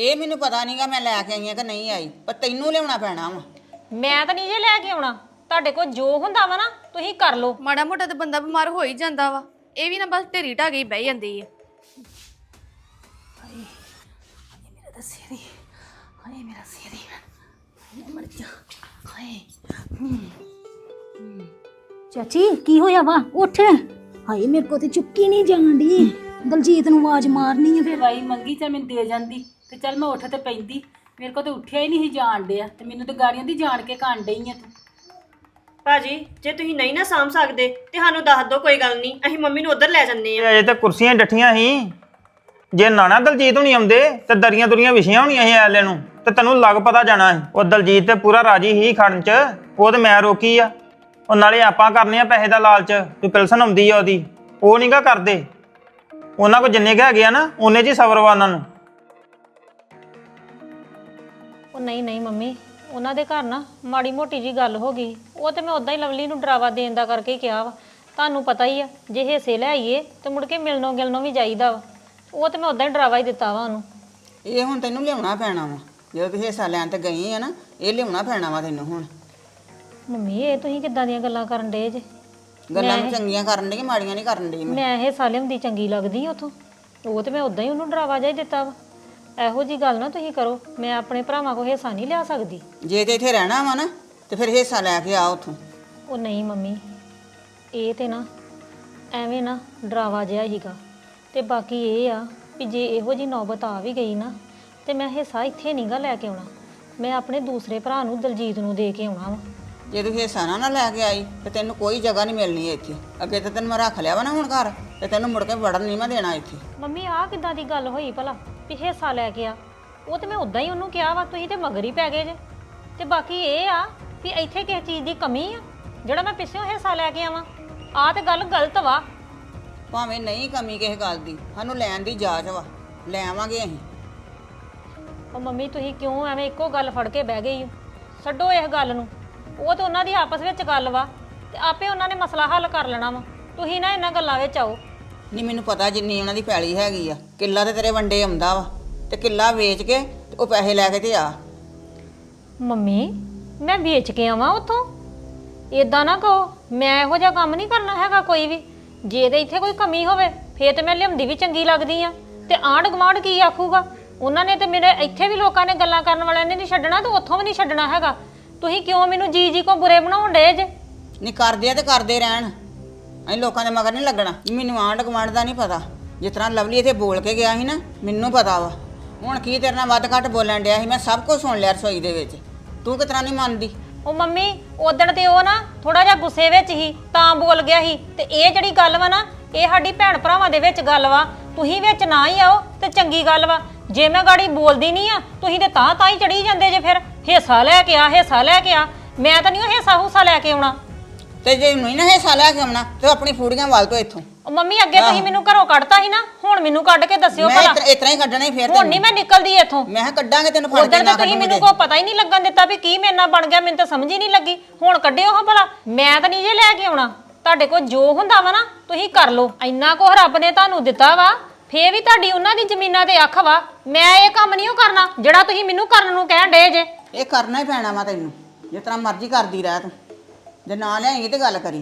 ਇਹ ਮੈਨੂੰ ਪਤਾ ਨਹੀਂਗਾ ਮੈਂ ਲੈ ਕੇ ਆਈ ਆ ਕਿ ਨਹੀਂ ਆਈ ਪਰ ਤੈਨੂੰ ਲਿਆਉਣਾ ਪੈਣਾ ਵਾ। ਮੈਂ ਤਾਂ ਨਹੀਂ ਜੇ ਲੈ ਕੇ ਆਉਣਾ ਤੁਹਾਡੇ ਕੋਲ ਜੋ ਹੁੰਦਾ ਵਾ ਨਾ ਤੁਸੀਂ ਕਰ ਲਓ। ਮਾੜਾ ਮੋਟਾ ਤੇ ਬੰਦਾ ਬਿਮਾਰ ਹੋ ਹੀ ਜਾਂਦਾ ਵਾ ਇਹ ਵੀ ਨਾ ਬਸ ਢੇਰੀ ਢਾ ਗਈ ਬਹਿ ਜਾਂਦੀ ਆ। ਚਾਚੀ ਕੀ ਹੋਇਆ ਵਾ? ਉੱਠ। ਹਾਏ ਮੇਰੇ ਕੋ ਤੇ ਚੁੱਕੀ ਨਹੀਂ ਜਾਂਦੀ ਦਲਜੀਤ ਨੂੰ ਆਵਾਜ਼ ਮਾਰਨੀ ਹੈ ਫਿਰ। ਦਵਾਈ ਮੰਗੀ ਚੱਲ ਮੈਨੂੰ ਦੇ ਜਾਂਦੀ। ਤੇ ਚੱਲ ਮੈਂ ਉੱਠ ਤੇ ਪੈਂਦੀ। ਮੇਰੇ ਕੋਲ ਤੇ ਉੱਠਿਆ ਹੀ ਨਹੀਂ ਸੀ ਜਾਣ ਡਿਆ। ਤੇ ਮੈਨੂੰ ਤੇ ਗਾੜੀਆਂ ਦੀ ਜਾਣ ਕੇ ਕਾਂਡ ਡਈ ਆ ਤੂੰ। ਭਾਜੀ ਜੇ ਤੁਸੀਂ ਨਹੀਂ ਨਾ ਸਾਂਭ ਸਕਦੇ ਤੇ ਸਾਨੂੰ ਦੱਸ ਦਿਓ ਕੋਈ ਗੱਲ ਨਹੀਂ। ਅਸੀਂ ਮੰਮੀ ਨੂੰ ਉਧਰ ਲੈ ਜੰਨੇ ਆ ਇਹ ਅਜੇ ਤਾਂ ਕੁਰਸੀਆਂ ਡੱਠੀਆਂ ਸੀ। ਜੇ ਨਾਣਾ ਦਲਜੀਤ ਹੁਣੀ ਆਉਂਦੇ ਤੇ ਦਰੀਆਂ ਦੁਰੀਆਂ ਵਿਛੀਆਂ ਹੋਣੀਆਂ ਸੀ ਐਲੇ ਨੂੰ। ਤੇ ਤੈਨੂੰ ਲੱਗ ਪਤਾ ਜਾਣਾ ਸੀ। ਉਹ ਦਲਜੀਤ ਤੇ ਪੂਰਾ ਰਾਜੀ ਹੀ ਖੜਨ ਚ। ਉਹ ਤੇ ਮੈਂ ਰੋਕੀ ਆ। ਉਹ ਨਾਲੇ ਆਪਾਂ ਕਰਨੇ ਆ ਪੈਸੇ ਦਾ ਲਾਲਚ। ਵੀ ਪਿਲਸਨ ਆਉਂਦੀ ਆ ਉਹਦੀ। ਉਹ ਨਹੀਂਗਾ ਕਰਦੇ। ਉਹਨਾਂ ਕੋ ਜਿੰਨੇ ਕੁ ਹੈਗੇ ਆ ਨਾ ਉਹਨੇ ਚ ਹੀ ਸਬਰ ਵਾ ਉਹਨਾਂ ਨੂੰ। ਉਹ ਨਹੀਂ ਨਹੀਂ ਮੰਮੀ ਉਹਨਾਂ ਦੇ ਘਰ ਨਾ ਮਾੜੀ ਮੋਟੀ ਜੀ ਗੱਲ ਹੋ ਗਈ। ਉਹ ਤੇ ਮੈਂ ਉਦਾਂ ਹੀ ਲਵਲੀ ਨੂੰ ਡਰਾਵਾ ਦੇਣ ਦਾ ਕਰਕੇ ਕਿਹਾ ਵਾ। ਤੁਹਾਨੂੰ ਪਤਾ ਹੀ ਆ ਜੇ ਹਿੱਸੇ ਲੈ ਆਈਏ ਤੇ ਮੁੜ ਕੇ ਮਿਲਣੋਂ ਗਿਲਣੋਂ ਵੀ ਜਾਈਦਾ ਵਾ। ਉਹ ਤੇ ਮੈਂ ਉਦਾਂ ਹੀ ਡਰਾਵਾ ਹੀ ਦਿੱਤਾ ਵਾ ਉਹਨੂੰ। ਇਹ ਹੁਣ ਤੈਨੂੰ ਲਿਆਉਣਾ ਪੈਣਾ ਵਾ। ਜਦੋਂ ਤੂੰ ਹਿੱਸਾ ਲੈਣ ਤੇ ਗਈ ਆ ਨਾ ਇਹ ਲਿਆਉਣਾ ਪੈਣਾ ਵਾ ਤੈਨੂੰ ਹੁਣ। ਮੰਮੀ ਇਹ ਤੁਸੀਂ ਕਿੱਦਾਂ ਦੀਆਂ ਗੱਲਾਂ ਕਰਨ ਡੇ ਜੇ? ਗੱਲਾਂ ਨੂੰ ਚੰਗੀਆਂ ਕਰਨ ਦੀ ਮਾੜੀਆਂ ਨਹੀਂ ਕਰਨ ਦੀ ਮੈਂ। ਇਹ ਸਾਲਿਮ ਦੀ ਚੰਗੀ ਲੱਗਦੀ ਉਥੋਂ। ਉਹ ਤੇ ਮੈਂ ਉਦਾਂ ਹੀ ਉਹਨੂੰ ਡਰਾਵਾ ਹੀ ਦਿੱਤਾ ਵਾ। ਇਹੋ ਜੀ ਗੱਲ ਨਾ ਤੁਸੀਂ ਕਰੋ ਮੈਂ ਆਪਣੇ ਭਰਾਵਾਂ ਕੋਲ ਹਿੱਸਾ ਨਹੀਂ ਲਿਆ ਸਕਦੀ। ਜੇ ਤੇ ਇੱਥੇ ਰਹਿਣਾ ਵਾ ਨਾ ਤੇ ਫਿਰ ਹਿੱਸਾ ਲੈ ਕੇ ਆ ਉੱਥੋਂ। ਉਹ ਨਹੀਂ ਮੰਮੀ ਇਹ ਤੇ ਨਾ ਐਵੇਂ ਨਾ ਡਰਾਵਾ ਜਿਹਾ ਹੀਗਾ ਤੇ ਬਾਕੀ ਇਹ ਆ ਵੀ ਜੇ ਇਹੋ ਜੀ ਨੌਬਤ ਆ ਵੀ ਗਈ ਨਾ ਤੇ ਮੈਂ ਹਿੱਸਾ ਇੱਥੇ ਨਹੀਂਗਾ ਲੈ ਕੇ ਆਉਣਾ। ਮੈਂ ਆਪਣੇ ਦੂਸਰੇ ਭਰਾ ਨੂੰ ਦਲਜੀਤ ਨੂੰ ਦੇ ਕੇ ਆਉਣਾ ਵਾ। ਜੇ ਤੂੰ ਹਿੱਸਾ ਨਾ ਨਾ ਲੈ ਕੇ ਆਈ ਤੇ ਤੈਨੂੰ ਕੋਈ ਜਗ੍ਹਾ ਨਹੀਂ ਮਿਲਣੀ ਇੱਥੇ। ਅੱਗੇ ਤਾਂ ਤੈਨੂੰ ਮੈਂ ਰੱਖ ਲਿਆ ਵਾ ਨਾ ਹੁਣ ਘਰ ਤੇ ਤੈਨੂੰ ਮੁੜ ਕੇ ਵੜਨ ਨਹੀਂ ਮੈਂ ਦੇਣਾ ਇੱਥੇ। ਮੰਮੀ ਆਹ ਕਿੱਦਾਂ ਦੀ ਗੱਲ ਹੋਈ ਭਲਾ? ਵੀ ਹਿੱਸਾ ਲੈ ਕੇ ਆ। ਉਹ ਤੇ ਮੈਂ ਉਦਾਂ ਹੀ ਉਹਨੂੰ ਕਿਹਾ ਵਾ ਤੁਸੀਂ ਤੇ ਮਗਰ ਹੀ ਪੈ ਗਏ ਜੇ। ਤੇ ਬਾਕੀ ਇਹ ਆ ਵੀ ਇੱਥੇ ਕਿਸੇ ਚੀਜ਼ ਦੀ ਕਮੀ ਆ ਜਿਹੜਾ ਮੈਂ ਪਿੱਛੋਂ ਹਿੱਸਾ ਲੈ ਕੇ ਆਵਾਂ। ਆਹ ਤੇ ਗੱਲ ਗਲਤ ਵਾ। ਭਾਵੇਂ ਨਹੀਂ ਕਮੀ ਕਿਸੇ ਗੱਲ ਦੀ ਸਾਨੂੰ ਲੈਣ ਦੀ ਜਾਚ ਵਾ। ਲੈ ਆਵਾਂਗੇ ਅਸੀਂ। ਉਹ ਮੰਮੀ ਤੁਸੀਂ ਕਿਉਂ ਐਵੇਂ ਇੱਕੋ ਗੱਲ ਫੜ ਕੇ ਬਹਿ ਗਈ ਹੋ ਛੱਡੋ ਇਸ ਗੱਲ ਨੂੰ। ਉਹ ਤੇ ਉਹਨਾਂ ਦੀ ਆਪਸ ਵਿੱਚ ਗੱਲ ਵਾ ਤੇ ਆਪੇ ਉਹਨਾਂ ਨੇ ਮਸਲਾ ਹੱਲ ਕਰ ਲੈਣਾ ਵਾ। ਤੁਸੀਂ ਨਾ ਇਹਨਾਂ ਗੱਲਾਂ ਵਿੱਚ ਆਓ। ਨਹੀਂ ਮੈਨੂੰ ਪਤਾ ਜਿੰਨੀ ਉਹਨਾਂ ਦੀ ਪੈਲੀ ਹੈਗੀ ਆ। ਕਿੱਲਾ ਤੇ ਤੇਰੇ ਵੰਡੇ ਆਉਂਦਾ ਵਾ। ਤੇ ਕਿੱਲਾ ਵੇਚ ਕੇ ਤੇ ਉਹ ਪੈਸੇ ਲੈ ਕੇ ਤੇ ਆ। ਮੰਮੀ ਮੈਂ ਵੇਚ ਕੇ ਆਵਾਂ ਉਥੋਂ? ਇਦਾਂ ਨਾ ਕਹੋ ਮੈਂ ਇਹੋ ਜਿਹਾ ਕੰਮ ਨਹੀਂ ਕਰਨਾ ਹੈਗਾ ਕੋਈ ਵੀ। ਜੇ ਤੇ ਇੱਥੇ ਕੋਈ ਕਮੀ ਹੋਵੇ ਫੇਰ ਤੇ ਮੈਂ ਲਿਆਉਂਦੀ ਵੀ ਚੰਗੀ ਲੱਗਦੀ ਆ। ਤੇ ਆਂਢ ਗੁਆਂਢ ਕੀ ਆਖੂਗਾ? ਉਹਨਾਂ ਨੇ ਤੇ ਮੇਰੇ ਇੱਥੇ ਵੀ ਲੋਕਾਂ ਨੇ ਗੱਲਾਂ ਕਰਨ ਵਾਲਿਆਂ ਨੇ ਨਹੀਂ ਛੱਡਣਾ ਤੇ ਉੱਥੋਂ ਵੀ ਨਹੀਂ ਛੱਡਣਾ ਹੈਗਾ। ਤੁਸੀਂ ਕਿਉਂ ਮੈਨੂੰ ਜੀ ਜੀ ਕੋ ਬੁਰੇ ਬਣਾਉਣ ਡੇ ਜੇ? ਨਹੀਂ ਕਰਦੇ ਆ ਤੇ ਕਰਦੇ ਰਹਿਣ। ਅਸੀਂ ਲੋਕਾਂ ਦੇ ਮਗਰ ਨਹੀਂ ਲੱਗਣਾ। ਮੈਨੂੰ ਆਂਢ ਗੁਆਂਢ ਦਾ ਨਹੀਂ ਪਤਾ। ਜਿਸ ਤਰ੍ਹਾਂ ਲਵਲੀ ਇੱਥੇ ਬੋਲ ਕੇ ਗਿਆ ਸੀ ਨਾ, ਮੈਨੂੰ ਪਤਾ ਵਾ। ਹੁਣ ਕੀ ਤੇਰੇ ਨਾਲ ਵੱਧ ਘੱਟ ਬੋਲਣ ਡਿਆ ਸੀ? ਮੈਂ ਸਭ ਕੁਝ ਸੁਣ ਲਿਆ ਰਸੋਈ ਦੇ ਵਿੱਚ। ਤੂੰ ਕਿਸ ਤਰ੍ਹਾਂ ਨਹੀਂ ਮੰਨਦੀ? ਉਹ ਮੰਮੀ ਉਦਣ ਤੇ ਉਹ ਨਾ ਥੋੜਾ ਜਿਹਾ ਗੁੱਸੇ ਵਿੱਚ ਹੀ ਤਾਂ ਬੋਲ ਗਿਆ ਸੀ। ਤੇ ਇਹ ਜਿਹੜੀ ਗੱਲ ਵਾ ਨਾ, ਇਹ ਸਾਡੀ ਭੈਣ ਭਰਾਵਾਂ ਦੇ ਵਿੱਚ ਗੱਲ ਵਾ। ਤੁਸੀਂ ਵਿੱਚ ਨਾ ਹੀ ਆਓ ਤੇ ਚੰਗੀ ਗੱਲ ਵਾ। ਜੇ ਮੈਂ ਗਾੜੀ ਬੋਲਦੀ ਨਹੀਂ ਆ, ਤੁਸੀਂ ਤੇ ਤਾਂ ਤਾਂ ਹੀ ਚੜੀ ਜਾਂਦੇ ਜੇ ਫਿਰ। ਹਿੱਸਾ ਲੈ ਕੇ ਆ, ਹਿੱਸਾ ਲੈ ਕੇ ਆ। ਮੈਂ ਤਾਂ ਨਹੀਂ ਉਹ ਹਿੱਸਾ ਹੁੱਸਾ ਲੈ ਕੇ ਆਉਣਾ। ਤੇ ਜੇ ਨਹੀਂ ਨਾ ਹਿੱਸਾ ਲੈ ਕੇ ਆਉਣਾ ਤੇ ਆਪਣੀ ਫੂੜੀਆਂ ਵਾਲ ਤੋਂ ਇੱਥੋਂ। ਉਹ ਮੰਮੀ ਅੱਗੇ ਤੁਸੀਂ ਮੈਨੂੰ ਘਰੋਂ ਕੱਢਤਾ ਸੀ ਨਾ ਹੁਣ ਮੈਨੂੰ ਕੱਢ ਕੇ ਦੱਸਿਓ ਮੈਂ ਭਲਾ। ਇਤਰਾ ਇਤਰਾ ਹੀ ਕੱਢਣਾ ਹੀ ਫੇਰ ਹੁਣ ਨਹੀਂ ਮੈਂ ਨਿਕਲਦੀ ਇੱਥੋਂ। ਮੈਂ ਕਿਹਾ ਕੱਢਾਂਗੇ ਤੈਨੂੰ ਫੜ ਕੇ ਉਧਰ ਨਾ ਤਾਂ ਤੁਸੀਂ ਕੱਢੂਗੇ ਮੈਨੂੰ ਕੋਈ ਪਤਾ ਹੀ ਨਹੀਂ ਲੱਗਣ ਦਿੱਤਾ ਵੀ ਕੀ ਮੇਰੇ ਨਾਲ ਬਣ ਗਿਆ ਮੈਨੂੰ ਤਾਂ ਸਮਝ ਹੀ ਨਹੀਂ ਲੱਗੀ। ਹੁਣ ਕੱਢਿਓ ਹਾਂ ਭਲਾ। ਮੈਂ ਤਾਂ ਨਹੀਂ ਜੇ ਲੈ ਕੇ ਆਉਣਾ। ਤੁਹਾਡੇ ਕੋਲ ਜੋ ਹੁੰਦਾ ਵਾ ਨਾ ਤੁਸੀਂ ਕਰ ਲਓ। ਇੰਨਾ ਕੁ ਰੱਬ ਨੇ ਤੁਹਾਨੂੰ ਦਿੱਤਾ ਵਾ। ਫੇਰ ਵੀ ਤੁਹਾਡੀ ਉਹਨਾਂ ਦੀ ਜ਼ਮੀਨਾਂ ਤੇ ਅੱਖ ਵਾ। ਮੈਂ ਇਹ ਕੰਮ ਨਹੀਂ ਉਹ ਕਰਨਾ ਜਿਹੜਾ ਤੁਸੀਂ ਮੈਨੂੰ ਕਰਨ ਨੂੰ ਕਹਿਣ ਡੇ ਜੇ। ਇਹ ਕਰਨਾ ਹੀ ਪੈਣਾ ਵਾ ਤੈਨੂੰ ਜਿਸ ਤਰ੍ਹਾਂ ਮਰਜ਼ੀ ਕਰਦੀ ਰਹਿ ਤੂੰ। ਜੇ ਨਾ ਲਿਆਏਂਗੀ ਤੇ ਗੱਲ ਕਰੀ।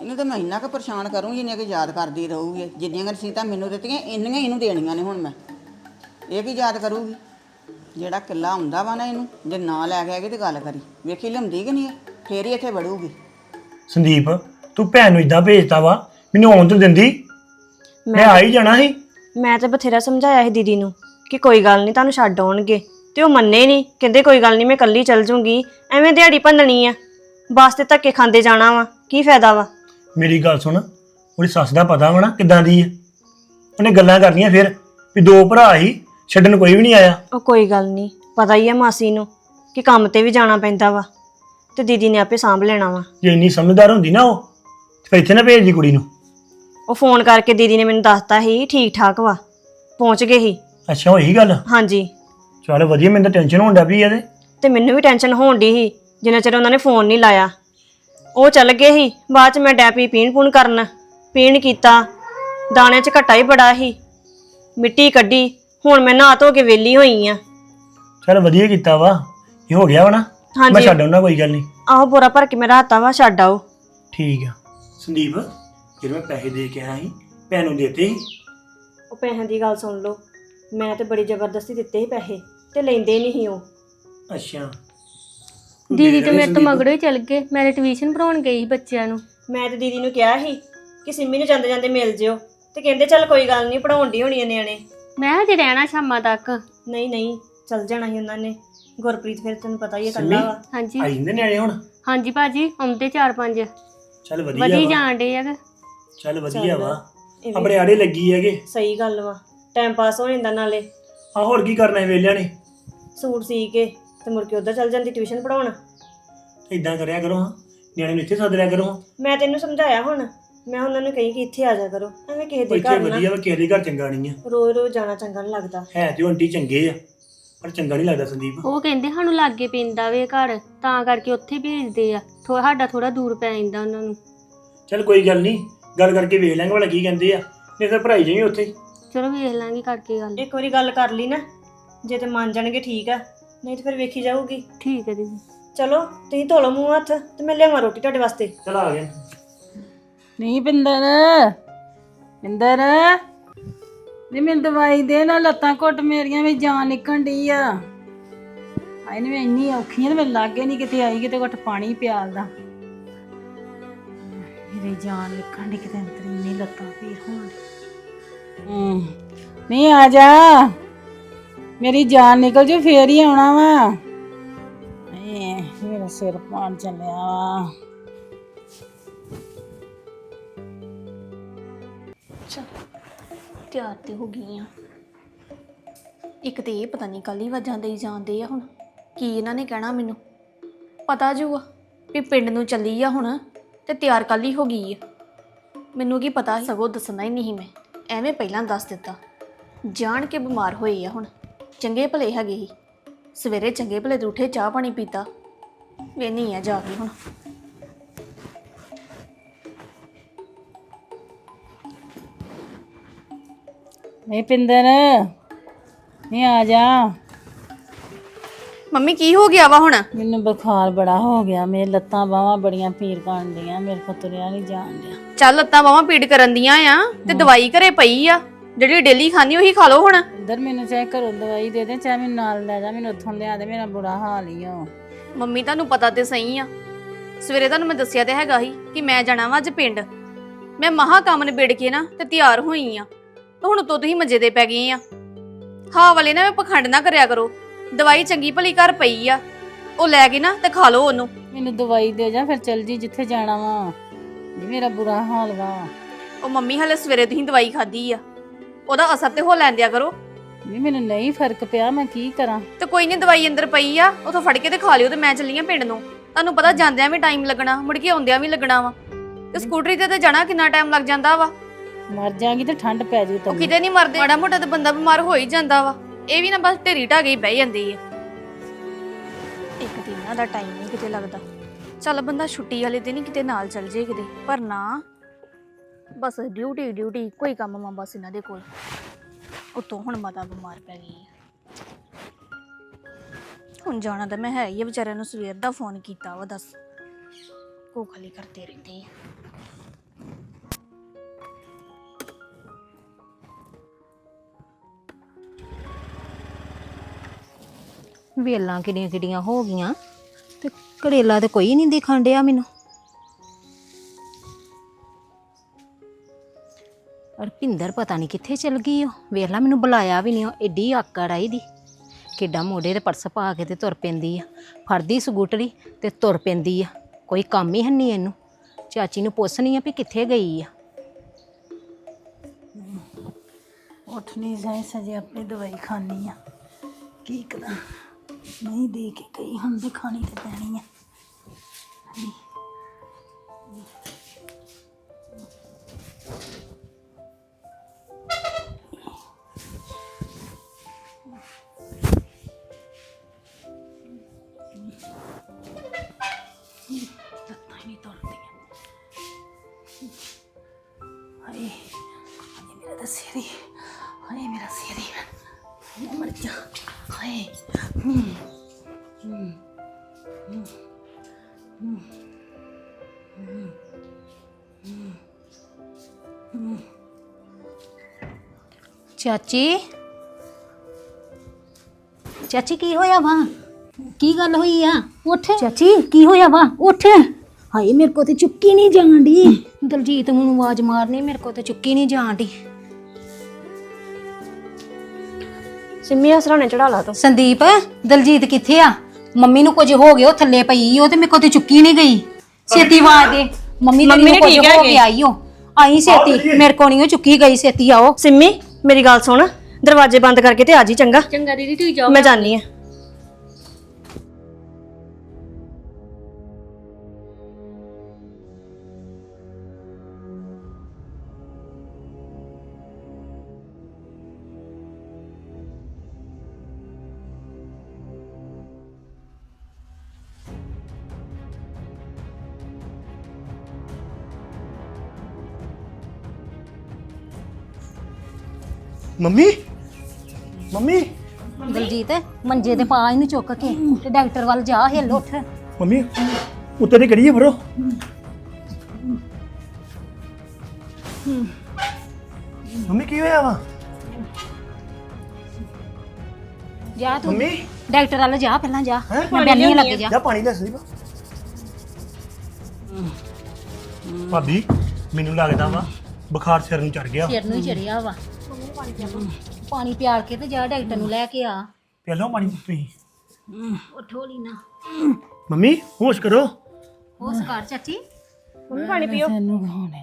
ਇਹਨੂੰ ਤਾਂ ਮੈਂ ਇੰਨਾ ਕੁ ਪਰੇਸ਼ਾਨ ਕਰੂੰਗੀ ਜਿੰਨੀਆਂ ਕਿ ਯਾਦ ਕਰਦੀ ਰਹੂਗੀ। ਜਿੰਨੀਆਂ ਕਿ ਸੀਤਾ ਮੈਨੂੰ ਦਿੱਤੀਆਂ ਇੰਨੀਆਂ ਹੀ ਇਹਨੂੰ ਦੇਣੀਆਂ ਨੇ ਹੁਣ ਮੈਂ। ਇਹ ਕੀ ਯਾਦ ਕਰੂਗੀ? ਜਿਹੜਾ ਕਿੱਲਾ ਹੁੰਦਾ ਵਾ ਨਾ ਇਹਨੂੰ ਜੇ ਨਾ ਲੈ ਕੇ ਆਏਗੀ ਤੇ ਗੱਲ ਕਰੀ। ਵੇਖੀ ਲਿਆਉਂਦੀ ਕਿ ਨਹੀਂ ਫੇਰ ਹੀ ਇੱਥੇ ਵੜੂਗੀ। ਸੰਦੀਪ ਤੂੰ ਭੈਣ ਨੂੰ ਇਦਾਂ ਭੇਜਤਾ ਵਾ ਮੈਨੂੰ ਆਉਣ ਤੋਂ ਦਿੰਦੀ। ਮੈਂ ਆ ਹੀ ਜਾਣਾ ਸੀ। ਮੈਂ ਤੇ ਬਥੇਰਾ ਸਮਝਾਇਆ ਸੀ ਦੀਦੀ ਨੂੰ ਕਿ ਕੋਈ ਗੱਲ ਨਹੀਂ ਤੁਹਾਨੂੰ ਛੱਡ ਆਉਣਗੇ। ਤੇ ਉਹ ਮੰਨੇ ਨਹੀਂ ਕਹਿੰਦੇ ਕੋਈ ਗੱਲ ਨਹੀਂ ਮੈਂ ਕੱਲੀ ਚੱਲ ਜੂੰਗੀ ਐਵੇਂ ਦਿਹਾੜੀ ਭੰਨਣੀ ਆ। ਬਸ ਤੇ ਧੱਕੇ ਖਾਂਦੇ ਜਾਣਾ ਵਾ ਕੀ ਫਾਇਦਾ ਵਾ? ਮੇਰੀ ਗੱਲ ਸੁਣ ਉਹਦੀ ਸੱਸ ਦਾ ਪਤਾ ਵਾ ਨਾ ਕਿੱਦਾਂ ਦੀ ਹੈ ਉਹਨੇ ਗੱਲਾਂ ਕਰਨੀਆਂ ਫਿਰ ਵੀ ਦੋ ਭਰਾ ਹੀ ਛੱਡਣ ਕੋਈ ਵੀ ਨਹੀਂ ਆਇਆ। ਉਹ ਕੋਈ ਗੱਲ ਨਹੀਂ ਪਤਾ ਹੀ ਆ ਮਾਸੀ ਨੂੰ ਕਿ ਕੰਮ ਤੇ ਵੀ ਜਾਣਾ ਪੈਂਦਾ ਵਾ ਤੇ ਦੀਦੀ ਨੇ ਆਪੇ ਸਾਂਭ ਲੈਣਾ ਵਾ। ਜੇ ਇੰਨੀ ਸਮਝਦਾਰ ਹੁੰਦੀ ਨਾ ਉਹ ਤੇ ਫਿਰ ਇੱਥੇ ਨਾ ਭੇਜਦੀ ਕੁੜੀ ਨੂੰ। ਉਹ ਫੋਨ ਕਰਕੇ ਦੀਦੀ ਨੇ ਮੈਨੂੰ ਦੱਸਤਾ ਸੀ ਠੀਕ ਠਾਕ ਵਾ ਪਹੁੰਚ ਗਏ ਸੀ। ਅੱਛਾ ਹੋਈ ਗੱਲ? ਹਾਂਜੀ। ਚਲ ਵਧੀਆ ਮੈਨੂੰ ਤਾਂ ਟੈਨਸ਼ਨ ਹੋਣ ਡਿਆ ਇਹਦੇ ਤੇ। ਮੈਨੂੰ ਵੀ ਟੈਨਸ਼ਨ ਹੋਣ ਦੀ ਸੀ। ਜਿੰਨਾ ਚਿਰ ਉਹਨਾਂ ਨੇ ਫੋਨ ਨਹੀਂ ਲਾਇਆ। ਉਹ ਚੱਲ ਗਏ ਸੀ। ਬਾਅਦ ਚ ਮੈਂ ਡੈਪੀ ਪੀਣ ਪੂਣ ਕਰਨ। ਪੀਣ ਕੀਤਾ। ਦਾਣਿਆਂ ਚ ਘਟਾ ਹੀ ਬੜਾ ਸੀ। ਮਿੱਟੀ ਕੱਢੀ। ਹੁਣ ਮੈਂ ਨਹਾ ਧੋ ਕੇ ਵਿਹਲੀ ਹੋਈ ਆ। ਚਲ ਵਧੀਆ ਕੀਤਾ ਵਾ। ਇਹ ਹੋ ਗਿਆ ਵਾ ਨਾ। ਮੈਂ ਹਾਂਜੀ। ਛੱਡ ਆਉਣਾ ਕੋਈ ਗੱਲ ਨਹੀਂ। ਆਹੋ ਬੋਰਾ ਭਰ ਕੇ ਮੈਂ ਰਾਤਾਂ ਵਾ ਛੱਡ ਆਓ। ਠੀਕ ਆ। ਸੰਦੀਪ ਜਿਹੜੇ ਮੈਂ ਪੈਸੇ ਦੇ ਕੇ ਆਇਆ ਸੀ ਭੈਣ ਨੂੰ ਦਿੱਤੇ ਸੀ। ਉਹ ਪੈਸਿਆਂ ਦੀ ਗੱਲ ਸੁਣ ਲਓ। ਮੈਂ ਤੇ ਬੜੀ ਜ਼ਬਰਦਸਤੀ ਦਿੱਤੇ ਸੀ ਪੈਸੇ ਤੇ ਲੈਂਦੇ ਨਹੀਂ ਸੀ ਉਹ। ਅੱਛਾ। ਦੀਦੀ ਤੇ ਮੇਰੇ ਤੋਂ ਮਗਰੋਂ ਹੀ ਚੱਲ ਗਏ। ਮੈਂ ਟਿਊਸ਼ਨ ਪੜਾਉਣ ਗਈ ਸੀ ਬੱਚਿਆਂ ਨੂੰ। ਮੈਂ ਤੇ ਦੀਦੀ ਨੂੰ ਕਿਹਾ ਸੀ ਕਿ ਸਿੰਮੀ ਨੂੰ ਜਾਂਦੇ ਜਾਂਦੇ ਮਿਲ ਜਿਓ। ਤੇ ਕਹਿੰਦੇ ਚੱਲ ਕੋਈ ਗੱਲ ਨਹੀਂ ਪੜਾਉਣ ਦੀ ਹੋਣੀ ਆ ਨਿਆਣੇ। ਮੈਂ ਹਜੇ ਰਹਿਣਾ ਸ਼ਾਮਾਂ ਤੱਕ। ਨਹੀਂ ਨਹੀਂ ਚੱਲ ਜਾਣਾ ਸੀ ਉਹਨਾਂ ਨੇ। ਗੁਰਪ੍ਰੀਤ ਫਿਰ ਤੈਨੂੰ ਪਤਾ ਹੀ ਹੈ? ਕੱਲਾ ਵਾ। ਹਾਂਜੀ। ਆਈ ਜਾਂਦੇ ਨਿਆਣੇ ਹੁਣ? ਹਾਂਜੀ ਭਾਜੀ ਆਉਂਦੇ ਚਾਰ ਪੰਜ। ਚੱਲ ਵਧੀਆ ਵਧੀ ਵਾ। ਜਾਣ ਡੇ ਆ ਚੱਲ ਵਧੀਆ ਵਾ। ਇਹ ਵੀ ਆਪਣੇ ਆੜੇ ਲੱਗੀ ਹੈਗੇ। ਸਹੀ ਗੱਲ ਵਾ। ਟਾਈਮ ਪਾਸ ਹੋ ਜਾਂਦਾ ਨਾਲੇ। ਆ ਹੋਰ ਕੀ ਕਰਨਾ ਹੈ ਵੇਲਿਆਂ ਨੇ? ਸੂਟ ਸੀ ਕੇ। ਤੇ ਮੁੜ ਕੇ ਉਧਰ ਚੱਲ ਜਾਂਦੀ ਟਿਊਸ਼ਨ ਪੜਾਉਣ ਇਦਾਂ ਕਰਿਆ ਕਰੋ ਹਾਂ ਨਿਆਣੇ ਨੂੰ ਇੱਥੇ ਸੱਦ ਲਿਆ ਕਰੋ। ਮੈਂ ਤੈਨੂੰ ਸਮਝਾਇਆ ਹੁਣ ਮੈਂ ਉਹਨਾਂ ਨੂੰ ਕਹੀ ਕਿ ਇੱਥੇ ਆ ਜਾ ਕਰੋ ਐਵੇਂ ਕਿਸੇ ਦੇ ਇੱਥੇ ਘਰ ਨਾ। ਵਧੀਆ ਵਾ ਕਿਸੇ ਦੇ ਘਰ ਚੰਗਾ ਨਹੀਂ ਆ। ਰੋਜ਼ ਰੋਜ਼ ਜਾਣਾ ਚੰਗਾ ਨਹੀਂ ਲੱਗਦਾ। ਹੈ ਤੇ ਉਹ ਆਂਟੀ ਚੰਗੇ ਆ ਪਰ ਚੰਗਾ ਨਹੀਂ ਲੱਗਦਾ ਸੰਦੀਪ। ਉਹ ਕਹਿੰਦੇ ਸਾਨੂੰ ਲਾਗੇ ਪੈਂਦਾ ਵੇ ਘਰ ਤਾਂ ਕਰਕੇ ਉੱਥੇ ਭੇਜਦੇ ਆ। ਥੋੜਾ ਸਾਡਾ ਥੋੜਾ ਦੂਰ ਪੈ ਜਾਂਦਾ ਉਹਨਾਂ ਨੂੰ। ਚੱਲ ਕੋਈ ਗੱਲ ਨਹੀਂ ਗੱਲ ਕਰਕੇ ਵੇਖ ਲਾਂਗੇ ਭਲਾ ਕੀ ਕਹਿੰਦੇ ਆ। ਨਹੀਂ ਤਾਂ ਭਰਾਈ ਜਾਈਂ ਉੱਥੇ। ਚਲੋ ਵੇਖ ਲਾਂਗੇ ਕਰਕੇ ਗੱਲ। ਇੱਕ ਵਾਰੀ ਗੱਲ ਕਰ ਲਈ ਨਾ ਜੇ ਤੇ ਮੰਨ ਜਾਣਗੇ ਠੀਕ ਆ। ਨਹੀਂ ਤੇ ਫਿਰ ਵੇਖੀ ਜਾਊਗੀ। ਠੀਕ ਹੈ ਦੀਦੀ। ਚਲੋ ਤੁਸੀਂ ਧੋ ਲਓ ਮੂੰਹ ਹੱਥ ਤੇ ਮੈਂ ਲਿਆਵਾਂ ਰੋਟੀ ਤੁਹਾਡੇ ਵਾਸਤੇ। ਚੱਲ ਆ ਗਏ ਨਹੀਂ ਪਿੰਦਰ ਪਿੰਦਰ ਨਹੀਂ ਮੈਨੂੰ ਦਵਾਈ ਦੇ ਨਾ ਲੱਤਾਂ ਘੁੱਟ ਮੇਰੀਆਂ ਵੀ ਜਾਨ ਨਿਕਲਣ ਡਈ ਆ। ਆਈ ਨੇ ਇੰਨੀ ਔਖੀ ਤੇ ਮੇਰੇ ਲਾਗੇ ਨਹੀਂ ਕਿਤੇ ਆਈ ਕਿਤੇ ਘੁੱਟ ਪਾਣੀ ਪਿਆਲਦਾ ਮੇਰੀ ਜਾਨ ਨਿਕਲਣ ਡਈ ਕਿਤੇ ਅੰਦਰ ਇੰਨੀ ਲੱਤਾਂ ਪੀੜ ਹੋਣ ਡਈ। ਹੂੰ ਨਹੀਂ ਆ ਜਾ। ਮੇਰੀ ਜਾਨ ਨਿਕਲ ਜੂ, ਫੇਰ ਹੀ ਆਉਣਾ ਵਾ। ਏ ਮੇਰਾ ਸਿਰ ਪਾਣ ਚੱਲਿਆ ਵਾ। ਤਿਆਰ ਤੇ ਹੋ ਗਈ ਆ। ਇੱਕ ਤੇ ਇਹ ਪਤਾ ਨਹੀਂ ਕੱਲ ਹੀ ਵਜਾਂ ਦੇਈ ਜਾਂਦੇ ਆ ਹੁਣ, ਕੀ ਇਹਨਾਂ ਨੇ ਕਹਿਣਾ ਮੈਨੂੰ। ਪਤਾ ਜੂਆ ਵੀ ਪਿੰਡ ਨੂੰ ਚੱਲੀ ਆ ਹੁਣ, ਤੇ ਤਿਆਰ ਕੱਲ ਹੀ ਹੋ ਗਈ ਆ। ਮੈਨੂੰ ਕੀ ਪਤਾ ਸਗੋਂ ਦੱਸਣਾ ਹੀ ਨਹੀਂ ਮੈਂ, ਐਵੇਂ ਪਹਿਲਾਂ ਦੱਸ ਦਿੱਤਾ। ਜਾਣ ਕੇ ਬਿਮਾਰ ਹੋਏ ਆ ਹੁਣ। ਚੰਗੇ ਭਲੇ ਹੈਗੇ ਸੀ। ਸਵੇਰੇ ਚੰਗੇ ਭਲੇ ਦੇ ਉੱਠੇ ਚਾਹ ਪਾਣੀ ਪੀਤਾ। ਵੇਨੀ ਆ ਜਾ ਕੇ ਹੁਣ। ਨਹੀਂ ਪਿੰਦਰ ਨਹੀਂ ਆ ਜਾ। ਮੰਮੀ ਕੀ ਹੋ ਗਿਆ ਵਾ ਹੁਣ? ਮੈਨੂੰ ਬੁਖਾਰ ਬੜਾ ਹੋ ਗਿਆ। ਮੇਰੇ ਲੱਤਾਂ ਬਾਹਾਂ ਬੜੀਆਂ ਪੀੜ ਕਰਨ ਡੀਆਂ ਮੇਰੇ ਕੋਲ ਤੁਰਿਆ ਨਹੀਂ ਜਾਣ ਡਿਆ। ਚੱਲ ਲੱਤਾਂ ਬਾਹਾਂ ਪੀੜ ਕਰਨ ਦੀਆਂ ਆ ਤੇ ਦਵਾਈ ਘਰੇ ਪਈ ਆ। ਜਿਹੜੀ ਡੇਲੀ ਖਾਣੀ ਉਹੀ ਖਾ ਲਓ ਹੁਣ। ਇੱਧਰ ਮੈਨੂੰ ਚਾਹੇ ਘਰੋਂ ਦਵਾਈ ਦੇ ਦੇ ਚਾਹੇ ਮੈਨੂੰ ਨਾਲ ਲੈ ਜਾ ਮੈਨੂੰ ਉੱਥੋਂ ਲਿਆ ਦੇ ਮੇਰਾ ਬੁਰਾ ਹਾਲ ਹੀ ਆ ਮੰਮੀ ਤੁਹਾਨੂੰ ਪਤਾ ਤੇ ਸਹੀ ਆ। ਸਵੇਰੇ ਤੁਹਾਨੂੰ ਮੈਂ ਦੱਸਿਆ ਤੇ ਹੈਗਾ ਸੀ ਕਿ ਮੈਂ ਜਾਣਾ ਵਾ ਅੱਜ ਪਿੰਡ। ਮੈਂ ਮਹਾ ਕੰਮ ਨਿਬੇੜ ਕੇ ਨਾ ਤੇ ਤਿਆਰ ਹੋਈ ਆ। ਤੇ ਹੁਣ ਤੋਂ ਤੁਸੀਂ ਮਜੇ ਦੇ ਪੈ ਗਏ ਆ। ਹਾਂ ਵਾਲੇ ਨਾ ਮੈਂ ਪਖੰਡ ਨਾ ਕਰਿਆ ਕਰੋ। ਦਵਾਈ ਚੰਗੀ ਭਲੀ ਘਰ ਪਈ ਆ। ਉਹ ਲੈ ਕੇ ਨਾ ਤੇ ਖਾ ਲਓ ਉਹਨੂੰ। ਮੈਨੂੰ ਦਵਾਈ ਦੇ ਜਾ ਫਿਰ ਚੱਲ ਜੀ ਜਿੱਥੇ ਜਾਣਾ ਵਾ। ਜੀ ਮੇਰਾ ਬੁਰਾ ਹਾਲ ਵਾ। ਉਹ ਮੰਮੀ ਹਲੇ ਸਵੇਰੇ ਤੁਸੀਂ ਦਵਾਈ ਖਾਧੀ ਆ। ਉਹਦਾ ਅਸਰ ਤੇ ਹੋ ਲੈਂਦਿਆ ਕਰੋ। ਜੀ ਮੈਨੂੰ ਨਹੀਂ ਫ਼ਰਕ ਪਿਆ ਮੈਂ ਕੀ ਕਰਾਂ? ਤੇ ਕੋਈ ਨਹੀਂ ਦਵਾਈ ਅੰਦਰ ਪਈ ਆ ਉਥੋਂ ਫੜ ਕੇ ਤੇ ਖਾ ਲਿਓ ਤੇ ਮੈਂ ਚੱਲੀ ਆ ਪਿੰਡ ਨੂੰ। ਤੁਹਾਨੂੰ ਪਤਾ ਜਾਂਦਿਆਂ ਵੀ ਟਾਈਮ ਲੱਗਣਾ ਮੁੜ ਕੇ ਆਉਂਦਿਆਂ ਵੀ ਲੱਗਣਾ ਵਾ। ਤੇ ਸਕੂਟਰੀ ਤੇ ਤੇ ਜਾਣਾ ਕਿੰਨਾ ਟਾਈਮ ਲੱਗ ਜਾਂਦਾ ਵਾ? ਮਰ ਜਾਗੀ ਤੇ ਠੰਡ ਪੈ ਜੂ ਉਹ ਤੈਨੂੰ। ਕਿਤੇ ਨਹੀਂ ਮਰਦੇ। ਮਾੜਾ ਮੋਟਾ ਤੇ ਬੰਦਾ ਬਿਮਾਰ ਹੋ ਹੀ ਜਾਂਦਾ ਵਾ। ਇਹ ਵੀ ਨਾ ਬਸ ਢੇਰੀ ਢਾ ਗਈ ਬਹਿ ਜਾਂਦੀ ਹੈ ਇੱਕ ਦਿਨ ਦਾ ਟਾਈਮ ਨਹੀਂ ਕਿਤੇ ਲੱਗਦਾ। ਚੱਲ ਬੰਦਾ ਛੁੱਟੀ ਵਾਲੇ ਦਿਨ ਹੀ ਕਿਤੇ ਨਾਲ ਚੱਲ ਜੇ ਕਿਤੇ ਪਰ ਨਾ ਬਸ ਡਿਊਟੀ ਡਿਊਟੀ ਕੋਈ ਕੰਮ ਮਾ ਬਸ ਇਹਨਾਂ ਦੇ ਕੋਲ। ਉਤੋਂ ਹੁਣ ਮਾਤਾ ਬਿਮਾਰ ਪੈ ਗਈ ਹੈ ਹੁਣ ਜਾਣਾ ਤਾਂ ਮੈਂ ਹੈ ਹੀ ਆ, ਵਿਚਾਰਿਆਂ ਨੂੰ ਸਵੇਰ ਦਾ ਫੋਨ ਕੀਤਾ ਵਾ, ਦੱਸ। ਕੋ ਖਾਲੀ ਕਰਦੇ ਰਹਿੰਦੇ ਆ। ਵੇਲਾਂ ਕਿੜੀਆਂ ਕਿੜੀਆਂ ਹੋ ਗਈਆਂ, ਤੇ ਕਰੇਲਾ ਤੇ ਕੋਈ ਨਹੀਂ ਦਿਖਣ ਡਿਆ ਮੈਨੂੰ। ਰਪਿੰਦਰ ਪਤਾ ਨਹੀਂ ਕਿੱਥੇ ਚਲ ਗਈ ਉਹ ਵੇਖ ਲਾ, ਮੈਨੂੰ ਬੁਲਾਇਆ ਵੀ ਨਹੀਂ ਉਹ ਏਡੀ ਆਕੜ ਆਈ ਦੀ ਕਿੱਡਾ ਮੋਢੇ ਤੇ ਪਰਸ ਪਾ ਕੇ ਤੇ ਤੁਰ ਪੈਂਦੀ ਆ। ਫੜਦੀ ਸਕੂਟਰੀ ਤੇ ਤੁਰ ਪੈਂਦੀ ਆ। ਕੋਈ ਕੰਮ ਹੀ ਹੰਨੀ ਇਹਨੂੰ। ਚਾਚੀ ਨੂੰ ਪੁੱਛਣੀ ਆ ਵੀ ਕਿੱਥੇ ਗਈ ਆ। ਉੱਠ ਨਹੀਂ ਜਾਏ ਸਜੇ ਆਪਣੀ ਦਵਾਈ ਖਾਣੀ ਆ। ਕੀ ਕਰਾਂ? ਨਹੀਂ ਦੇ ਕੇ ਗਈ, ਹੁਣ ਤੇ ਖਾਣੀ ਤੇ ਪੈਣੀ ਆ। ਹਾਏ ਹਾਏ ਮੇਰਾ ਤਾਂ ਸਿਰ ਹੀ ਹਾਏ ਮੇਰਾ ਸਿਰ ਹੀ। ਚਾਚੀ? ਚਾਚੀ ਕੀ ਹੋਇਆ ਵਾ? ਕੀ ਗੱਲ ਹੋਈ ਆ? ਉੱਠ। ਚਾਚੀ ਕੀ ਹੋਇਆ ਵਾ? ਉੱਠ। ਹਾਏ ਮੇਰੇ ਕੋ ਤੇ ਚੁੱਕੀ ਨਹੀਂ ਜਾਂਦੀ ਦਲਜੀਤ ਨੂੰ ਆਵਾਜ਼ ਮਾਰਨੀ ਮੇਰੇ ਕੋ ਤੇ ਚੁੱਕੀ ਨਹੀਂ ਜਾਂਦੀ ਸਿੰਮੀ ਹਸਰਾਣੇ ਚੜਾ ਲਾ ਤੂੰ। ਸੰਦੀਪ ਦਲਜੀਤ ਕਿੱਥੇ ਆ? ਮੰਮੀ ਨੂੰ ਕੁਝ ਹੋ ਗਿਆ ਉਹ ਥੱਲੇ ਪਈ ਉਹ ਤੇ ਮੇਰੇ ਕੋ ਤੇ ਚੁੱਕੀ ਨਹੀਂ ਗਈ। ਛੇਤੀ ਆਵਾਜ਼ ਦੇ। ਮੰਮੀ ਤੇਰੀ ਨੂੰ ਕੁਝ ਹੋ ਗਿਆ ਆਈ ਉਹ ਆਈ ਛੇਤੀ ਮੇਰੇ ਕੋ ਨਹੀਂ ਉਹ ਚੁੱਕੀ ਗਈ ਛੇਤੀ ਆਓ। ਸਿੰਮੀ ਮੇਰੀ ਗੱਲ ਸੁਣ। ਦਰਵਾਜ਼ੇ ਬੰਦ ਕਰਕੇ ਤੇ ਆ ਜੀ ਚੰਗਾ। ਚੰਗਾ ਦੀਦੀ ਤੁਸੀਂ ਜਾਓ। ਮੈਂ ਜਾਣੀ ਆ। ਮੰਮੀ? ਮੰਮੀ? ਦਲਜੀਤ ਮੰਜੇ ਤੇ ਪਾ ਇਹਨੂੰ ਚੁੱਕ ਕੇ ਤੇ ਡਾਕਟਰ ਵੱਲ ਜਾ ਹਿੱਲ ਉੱਠ। ਮੰਮੀ ਉੱਤੇ ਤੇ ਕਰੀਏ ਬਰੋ ਮੰਮੀ ਕੀ ਹੋਇਆ ਵਾ? ਜਾ ਤੂੰ। ਮੰਮੀ? ਡਾਕਟਰ ਵੱਲ ਜਾ ਪਹਿਲਾਂ ਜਾ। ਹੈਂ? ਮੈਂ ਬੈਣੀ ਲੱਗ ਜਾ। ਜਾ ਪਾਣੀ ਲੈ ਸਲੀਪ ਭਾਬੀ ਮੈਨੂੰ ਲੱਗਦਾ ਵਾ ਬੁਖਾਰ ਸਿਰ ਨੂੰ ਚੜ ਗਿਆ। ਸਿਰ ਨੂੰ ਹੀ ਚੜਿਆ ਵਾ। ਪਾਣੀ ਪਿਆਲ ਕੇ ਤੇ ਜਾ ਡਾਕਟਰ ਨੂੰ ਲੈ ਕੇ ਆ। ਪਹਿਲਾਂ ਪਾਣੀ ਤੁਸੀਂ। ਉਠੋ ਲਈ ਨਾ ਮੰਮੀ ਹੋਸ਼ ਕਰੋ। ਹੋਸ ਕਰ ਚਾਚੀ। ਮੰਮੀ ਪਾਣੀ ਪੀਓ। ਤੈਨੂੰ ਕਹਾਉਣੇ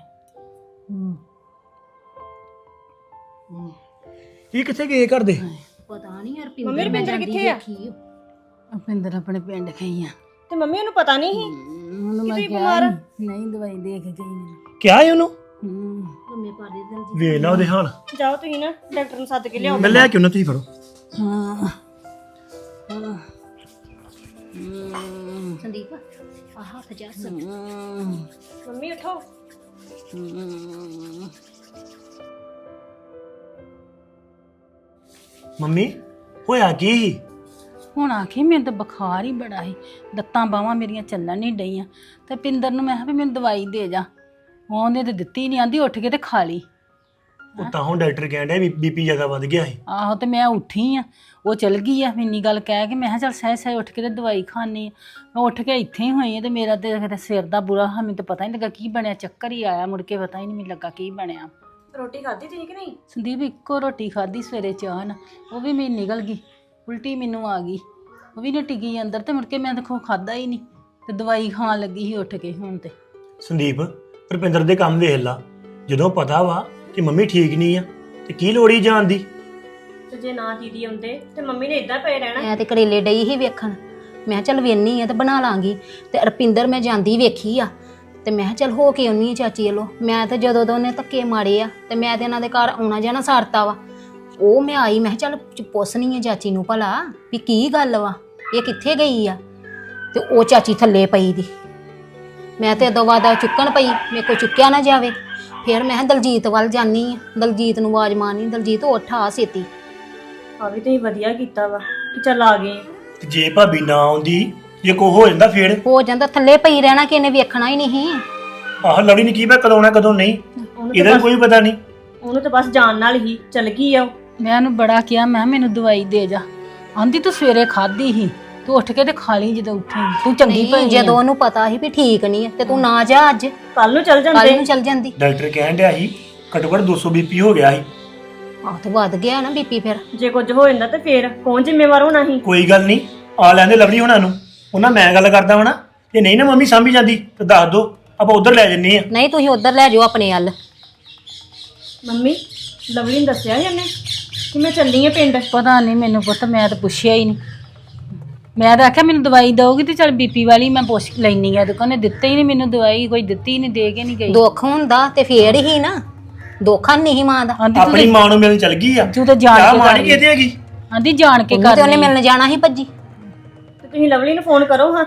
ਇਹ ਕਿੱਥੇ ਗਏ ਘਰ ਦੇ ਪਤਾ ਨਹੀਂ ਯਾਰ ਪਿੰਦਰ ਮੈਂ ਜਾਂਦੀ ਦੇਖੀ ਓ। ਅਪਿੰਦਰ ਆਪਣੇ ਪਿੰਡ ਗਈ ਆ ਤੇ ਮੰਮੀ ਉਹਨੂੰ ਪਤਾ ਨਹੀਂ ਸੀ ਉਹਨੂੰ ਮੈਂ ਕਿਹਾ ਨਹੀਂ ਦਵਾਈ ਦੇ ਕੇ ਗਈ ਮੈਨੂੰ। ਕਿਹਾ ਹੈ ਉਹਨੂੰ? ਹੂੰ ਲੰਮੇ ਪਾ ਦੇ ਦਲਜੀਤ ਵੇਖ ਲਾ ਉਹਦੇ ਹਾਲ। ਜਾਓ ਤੁਸੀਂ ਨਾ ਡਾਕਟਰ ਨੂੰ ਸੱਦ ਕੇ ਲਿਆਓ। ਮੈਂ ਲੈ ਕੇ ਉਹਨਾਂ ਤੁਸੀਂ ਫੜੋ। ਹਾਂ ਸੰਦੀਪ ਆ ਹੱਥ ਜਾ ਸਕ ਮੰਮੀ ਉਠੋ। ਮੰਮੀ ਹੋਇਆ ਕੀ ਸੀ? ਹੁਣ ਆਖੀ ਮੈਨੂੰ ਤਾਂ ਬੁਖਾਰ ਹੀ ਬੜਾ ਸੀ। ਲੱਤਾਂ ਬਾਹਾਂ ਮੇਰੀਆਂ ਚੱਲਣ ਨਹੀਂ ਡਈਆਂ। ਤੇ ਪਿੰਦਰ ਨੂੰ ਮੈਂ ਕਿਹਾ ਵੀ ਮੈਨੂੰ ਦਵਾਈ ਦੇ ਜਾ। ਉਹਨੇ ਤੇ ਦਿੱਤੀ ਨਹੀਂ ਆਂਦੀ ਉੱਠ ਕੇ ਤੇ ਖਾ ਲਈ। ਉਹ ਤਾਂ ਹੁਣ ਡਾਕਟਰ ਕਹਿੰਦਾ ਬੀਪੀ ਜ਼ਿਆਦਾ ਵੱਧ ਗਿਆ ਸੀ। ਆਹੋ ਤੇ ਮੈਂ ਉੱਠੀ ਆ ਉਹ ਚਲ ਗਈ ਆ ਇੰਨੀ ਗੱਲ ਕਹਿ ਕੇ ਮੈਂ ਕਿਹਾ ਚੱਲ ਸਹਿ ਸਹਿ ਉੱਠ ਕੇ ਤੇ ਦਵਾਈ ਖਾਣੀ ਆ। ਮੈਂ ਉੱਠ ਕੇ ਇੱਥੇ ਹੀ ਹੋਈ ਆ ਤੇ ਮੇਰਾ ਤੇ ਕਿਤੇ ਸਿਰ ਦਾ ਬੁਰਾ ਹਾਲ ਮੈਨੂੰ ਤਾਂ ਪਤਾ ਨਹੀਂ ਲੱਗਾ ਕੀ ਬਣਿਆ ਚੱਕਰ ਹੀ ਆਇਆ ਮੁੜ ਕੇ ਪਤਾ ਹੀ ਨਹੀਂ ਮੈਨੂੰ ਲੱਗਾ ਕੀ ਬਣਿਆ। ਰੋਟੀ ਖਾਧੀ ਤੁਸੀਂ ਕਿ ਨਹੀਂ? ਸੰਦੀਪ ਇੱਕੋ ਰੋਟੀ ਖਾਧੀ ਸਵੇਰੇ ਚਾਹ ਨਾਲ ਉਹ ਵੀ ਮੇਰੀ ਨਿਕਲ ਗਈ ਉਲਟੀ ਮੈਨੂੰ ਆ ਗਈ। ਉਹ ਵੀ ਨਾ ਟਿਕੀ ਅੰਦਰ ਤੇ ਮੁੜ ਕੇ ਮੈਂ ਦੇਖੋ ਖਾਦਾ ਹੀ ਨਹੀਂ ਤੇ ਦਵਾਈ ਖਾਣ ਲੱਗੀ ਸੀ ਉੱਠ ਕੇ ਹੁਣ ਤੇ। ਸੰਦੀਪ ਰੁਪਿੰਦਰ ਦੇ ਕੰਮ ਵੇਖ ਲਾ। ਜਦੋਂ ਪਤਾ ਵਾ ਕਿ ਮੰਮੀ ਠੀਕ ਨਹੀਂ ਆ ਤੇ ਕੀ ਲੋੜੀ ਜਾਣ ਦੀ? ਤੇ ਜੇ ਨਾ ਦੀਦੀ ਆਉਂਦੇ ਤੇ ਮੰਮੀ ਨੇ ਇਦਾਂ ਪਏ ਰਹਿਣਾ। ਮੈਂ ਤੇ ਕਰੇਲੇ ਡਈ ਹੀ ਵੇਖਣ। ਮੈਂ ਕਿਹਾ ਚੱਲ ਵੇਨੀ ਆ ਤੇ ਬਣਾ ਲਾਂਗੀ। ਤੇ ਰਪਿੰਦਰ ਮੈਂ ਜਾਂਦੀ ਵੇਖੀ ਆ। ਤੇ ਮੈਂ ਕਿਹਾ ਚੱਲ ਹੋ ਕੇ ਆਉਣੀ ਆ ਚਾਚੀ ਵੱਲੋਂ। ਮੈਂ ਤੇ ਜਦੋਂ ਤੋਂ ਉਹਨੇ ਧੱਕੇ ਮਾਰੇ ਆ ਤੇ ਮੈਂ ਤੇ ਇਹਨਾਂ ਦੇ ਘਰ ਆਉਣਾ ਜਾਣਾ ਸਾਰਤਾ ਵਾ। ਉਹ ਮੈਂ ਆਈ ਮੈਂ ਕਿਹਾ ਚੱਲ ਚ- ਪੁੱਛਣੀ ਆ ਚਾਚੀ ਨੂੰ ਭਲਾ ਵੀ ਕੀ ਗੱਲ ਵਾ ਇਹ ਕਿੱਥੇ ਗਈ ਆ? ਤੇ ਉਹ ਚਾਚੀ ਥੱਲੇ ਪਈ ਦੀ। ਮੈਂ ਤੇ ਅਦੋਂ ਵਾਦਾ ਚੁੱਕਣ ਪਈ ਮੇਰੇ ਕੋ ਚੁੱਕਿਆ ਨਾ ਜਾਵੇ। ਫਿਰ ਮੈਂ ਕਿਹਾ ਦਲਜੀਤ ਵੱਲ ਜਾਨੀ ਆ। ਦਲਜੀਤ ਨੂੰ ਆਵਾਜ਼ ਮਾਰਨੀ ਦਲਜੀਤ ਉੱਠ ਆ ਛੇਤੀ ਆ ਵੀ ਤੁਸੀਂ ਵਧੀਆ ਕੀਤਾ ਵਾ ਕਿ ਚੱਲ ਆ ਗਏ। ਤੇ ਜੇ ਭਾਬੀ ਨਾ ਆਉਂਦੀ ਜੇ ਕੋ ਹੋ ਜਾਂਦਾ ਫੇਰ? ਹੋ ਜਾਂਦਾ ਥੱਲੇ ਪਈ ਰਹਿਣਾ ਕਿ ਇਹਨੇ ਵੇਖਣਾ ਹੀ ਨਹੀਂ। ਆਹ ਲੜੀ ਨਹੀਂ ਕੀ ਪਤਾ ਕਦੋਂ ਆਉਣਾ ਕਦੋਂ ਨਹੀਂ? ਉਹਨੂੰ ਇਹਦਾ ਕੋਈ ਪਤਾ ਨਹੀਂ। ਉਹਨੂੰ ਤਾਂ ਬਸ ਜਾਣ ਨਾਲ ਹੀ ਚੱਲ ਗਈ ਆ ਉਹ। ਮੈਂ ਉਹਨੂੰ ਬੜਾ ਕਿਹਾ ਮੈਂ ਕਿਹਾ ਮੈਨੂੰ ਦਵਾਈ ਦੇ ਜਾ। ਆਂਦੀ ਤੂੰ ਸਵੇਰੇ ਖਾਧੀ ਸੀ। ਤੂੰ ਉੱਠ ਕੇ ਤੇ ਖਾ ਲਈ ਜਦੋਂ ਉੱਠੇਂਗੀ ਤੂੰ ਚੰਗੀ ਨਹੀਂ ਭਲੀ ਜਦੋਂ ਉਹਨੂੰ ਪਤਾ ਸੀ ਵੀ ਠੀਕ ਨਹੀਂ ਹੈ ਤੇ ਤੂੰ ਨਾ ਜਾ ਅੱਜ। ਕੱਲ ਨੂੰ ਚੱਲ ਕੱਲ ਜਾਂਦੇ। ਨੂੰ ਚੱਲ ਜਾਂਦੀ। ਡਾਕਟਰ ਕਹਿਣ ਡਿਆ ਸੀ ਘੱਟੋ ਘੱਟ 200 ਬੀਪੀ ਹੋ ਗਿਆ ਸੀ। ਆਹ ਤੇ ਵੱਧ ਗਿਆ ਨਾ ਬੀਪੀ ਫਿਰ। ਜੇ ਕੁਝ ਹੋ ਜਾਂਦਾ ਤੇ ਫੇਰ ਕੌਣ ਜ਼ਿੰਮੇਵਾਰ ਹੋਣਾ ਸੀ? ਕੋਈ ਗੱਲ ਨਹੀਂ ਆ ਲੈਂਦੇ ਲਵਲੀ ਹੁਣਾਂ ਨੂੰ। ਉਹਨਾਂ ਮੈਂ ਗੱਲ ਕਰਦਾ ਹਾਂ ਨਾ ਜੇ ਨਹੀਂ ਨਾ ਮੰਮੀ ਸਾਂਭੀ ਜਾਂਦੀ ਤਾਂ ਦੱਸ ਦੋ ਆਪਾਂ ਉਧਰ ਲੈ ਜੰਨੇ ਆ। ਨਹੀਂ ਤੁਸੀਂ ਉਧਰ ਲੈ ਜਾਓ ਆਪਣੇ ਵੱਲ। ਮੰਮੀ ਲਵਲੀ ਨੇ ਦੱਸਿਆ ਸੀ ਉਹਨੇ ਕਿ ਮੈਂ ਚੱਲੀ ਆ ਪਿੰਡ? ਪਤਾ ਨਹੀਂ ਮੈਨੂੰ ਪੁੱਤ ਮੈਂ ਤਾਂ ਪੁੱਛਿਆ ਹੀ ਨਹੀਂ। ਮੈਂ ਤਾਂ ਆਖਿਆ ਮੈਨੂੰ ਦਵਾਈ ਦਊਗੀ ਤੇ ਚੱਲ ਬੀਪੀ ਵਾਲੀ ਮੈਂ ਪੁੱਛ ਲੈਣੀ ਆ ਦੁਕਾਨੇ ਦਿੱਤੇ ਹੀ ਨਹੀਂ ਮੈਨੂੰ ਦਵਾਈ ਕੋਈ ਦਿੱਤੀ ਨਹੀਂ ਦੇ ਕੇ ਨਹੀਂ ਗਈ। ਦੁੱਖ ਹੁੰਦਾ ਤੇ ਫੇਰ ਹੀ ਨਾ ਦੋਖਾ ਨਹੀਂ ਮਾਂ ਦਾ। ਆਂਦੀ ਆਪਣੀ ਮਾਂ ਨੂੰ ਮਿਲਣ ਚਲ ਗਈ ਆ। ਤੂੰ ਤਾਂ ਜਾਣ ਕੇ ਮਾਰ ਕਰ ਕੇ ਦੇਗੀ ਆਂਦੀ ਜਾਣ ਕੇ ਉਹਨੂੰ ਕਰ ਤੇ ਉਹਨੇ ਲਈ। ਮਿਲਣ ਜਾਣਾ ਸੀ ਭੱਜੀ। ਤੇ ਤੁਸੀਂ ਲਵਲੀ ਨੂੰ ਫੋਨ ਕਰੋ ਹਾਂ।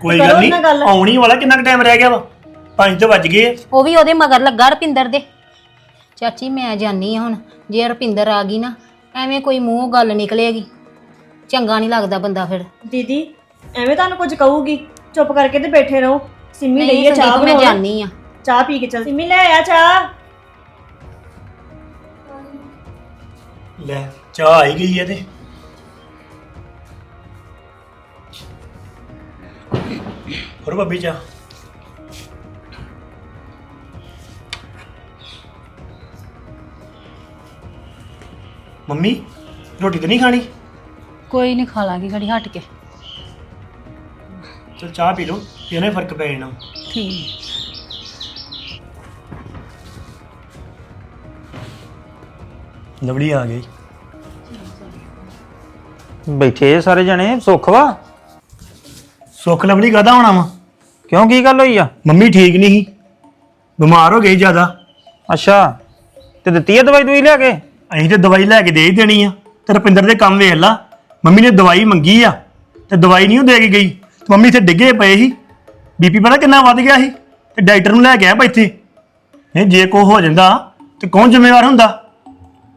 ਕੋਈ ਕਰੋ ਗੱਲ ਨਹੀਂ ਗੱਲ। ਆਉਣੀ ਵਾਲਾ ਕਿੰਨਾ ਕੁ ਟਾਈਮ ਰਹਿ ਗਿਆ ਵਾ? ਪੰਜ ਤੇ ਵੱਜ ਗਏ ਆ। ਉਹ ਵੀ ਉਹਦੇ ਮਗਰ ਲੱਗਾ ਰਪਿੰਦਰ ਦੇ। ਚਾਚੀ ਮੈਂ ਜਾਨੀ ਆ ਹੁਣ ਜੇ ਰਪਿੰਦਰ ਆ ਗਈ ਨਾ ਐਵੇਂ ਕੋਈ ਮੂੰਹੋਂ ਗੱਲ ਨਿਕਲੇਗੀ। ਚੰਗਾ ਨਹੀਂ ਲੱਗਦਾ ਬੰਦਾ ਫਿਰ। ਦੀਦੀ ਐਵੇਂ ਤੁਹਾਨੂੰ ਕੁਝ ਕਹੂਗੀ? ਚੁੱਪ ਕਰਕੇ ਤੇ ਬੈਠੇ ਰਹੋ। ਸਿੰਮੀ ਲਈ ਆ ਚਾਹ ਮੈਂ ਬਣਾਉਣਾ। ਜਾਣੀ ਆ। ਚਾਹ ਪੀ ਕੇ ਚੱਲ। ਸਿੰਮੀ ਲੈ ਆ ਚਾਹ। ਲੈ ਚਾਹ ਆਈ ਗਈ ਹੈ ਤੇ। ਹੋਰ ਭਾਬੀ ਚਾਹ। ਮੰਮੀ ਰੋਟੀ ਤਾਂ ਨਹੀਂ ਖਾਣੀ? ਕੋਈ ਨਹੀਂ ਖਾ ਲਾਂਗੀ ਘੜੀ ਹਟ ਕੇ। ਚਲ ਚਾਹ ਪੀ ਲਓ ਇਹਨੇ ਫ਼ਰਕ ਪੈ ਜਾਣਾ। ਠੀਕ। ਲਵਲੀ ਆ ਗਈ। ਬੈਠੇ ਸਾਰੇ ਜਣੇ ਸੁੱਖ ਵਾ? ਸੁੱਖ ਲਵਲੀ ਕਾਹਦਾ ਹੋਣਾ ਵਾ? ਕਿਉਂ ਕੀ ਗੱਲ ਹੋਈ ਆ? ਮੰਮੀ ਠੀਕ ਨਹੀਂ ਸੀ ਬਿਮਾਰ ਹੋ ਗਈ ਜ਼ਿਆਦਾ। ਅੱਛਾ ਤੇ ਦਿੱਤੀ ਆ ਦਵਾਈ ਦੂਈ ਲਿਆ ਕੇ? ਅਸੀਂ ਤੇ ਦਵਾਈ ਲੈ ਕੇ ਦੇ ਹੀ ਦੇਣੀ ਆ ਤੇ ਰੁਪਿੰਦਰ ਦੇ ਕੰਮ ਵੇਖ ਲਾ। ਮੰਮੀ ਨੇ ਦਵਾਈ ਮੰਗੀ ਆ ਤੇ ਦਵਾਈ ਨਹੀਂ ਉਹ ਦੇ ਕੇ ਗਈ। ਤੇ ਮੰਮੀ ਇੱਥੇ ਡਿੱਗੇ ਪਏ ਸੀ। ਬੀਪੀ ਪਤਾ ਕਿੰਨਾ ਵੱਧ ਗਿਆ ਸੀ ਤੇ ਡਾਕਟਰ ਨੂੰ ਲੈ ਕੇ ਆਇਆ ਬਾ ਇੱਥੇ। ਨਹੀਂ ਜੇ ਕੋ ਹੋ ਜਾਂਦਾ ਤੇ ਕੌਣ ਜ਼ਿੰਮੇਵਾਰ ਹੁੰਦਾ?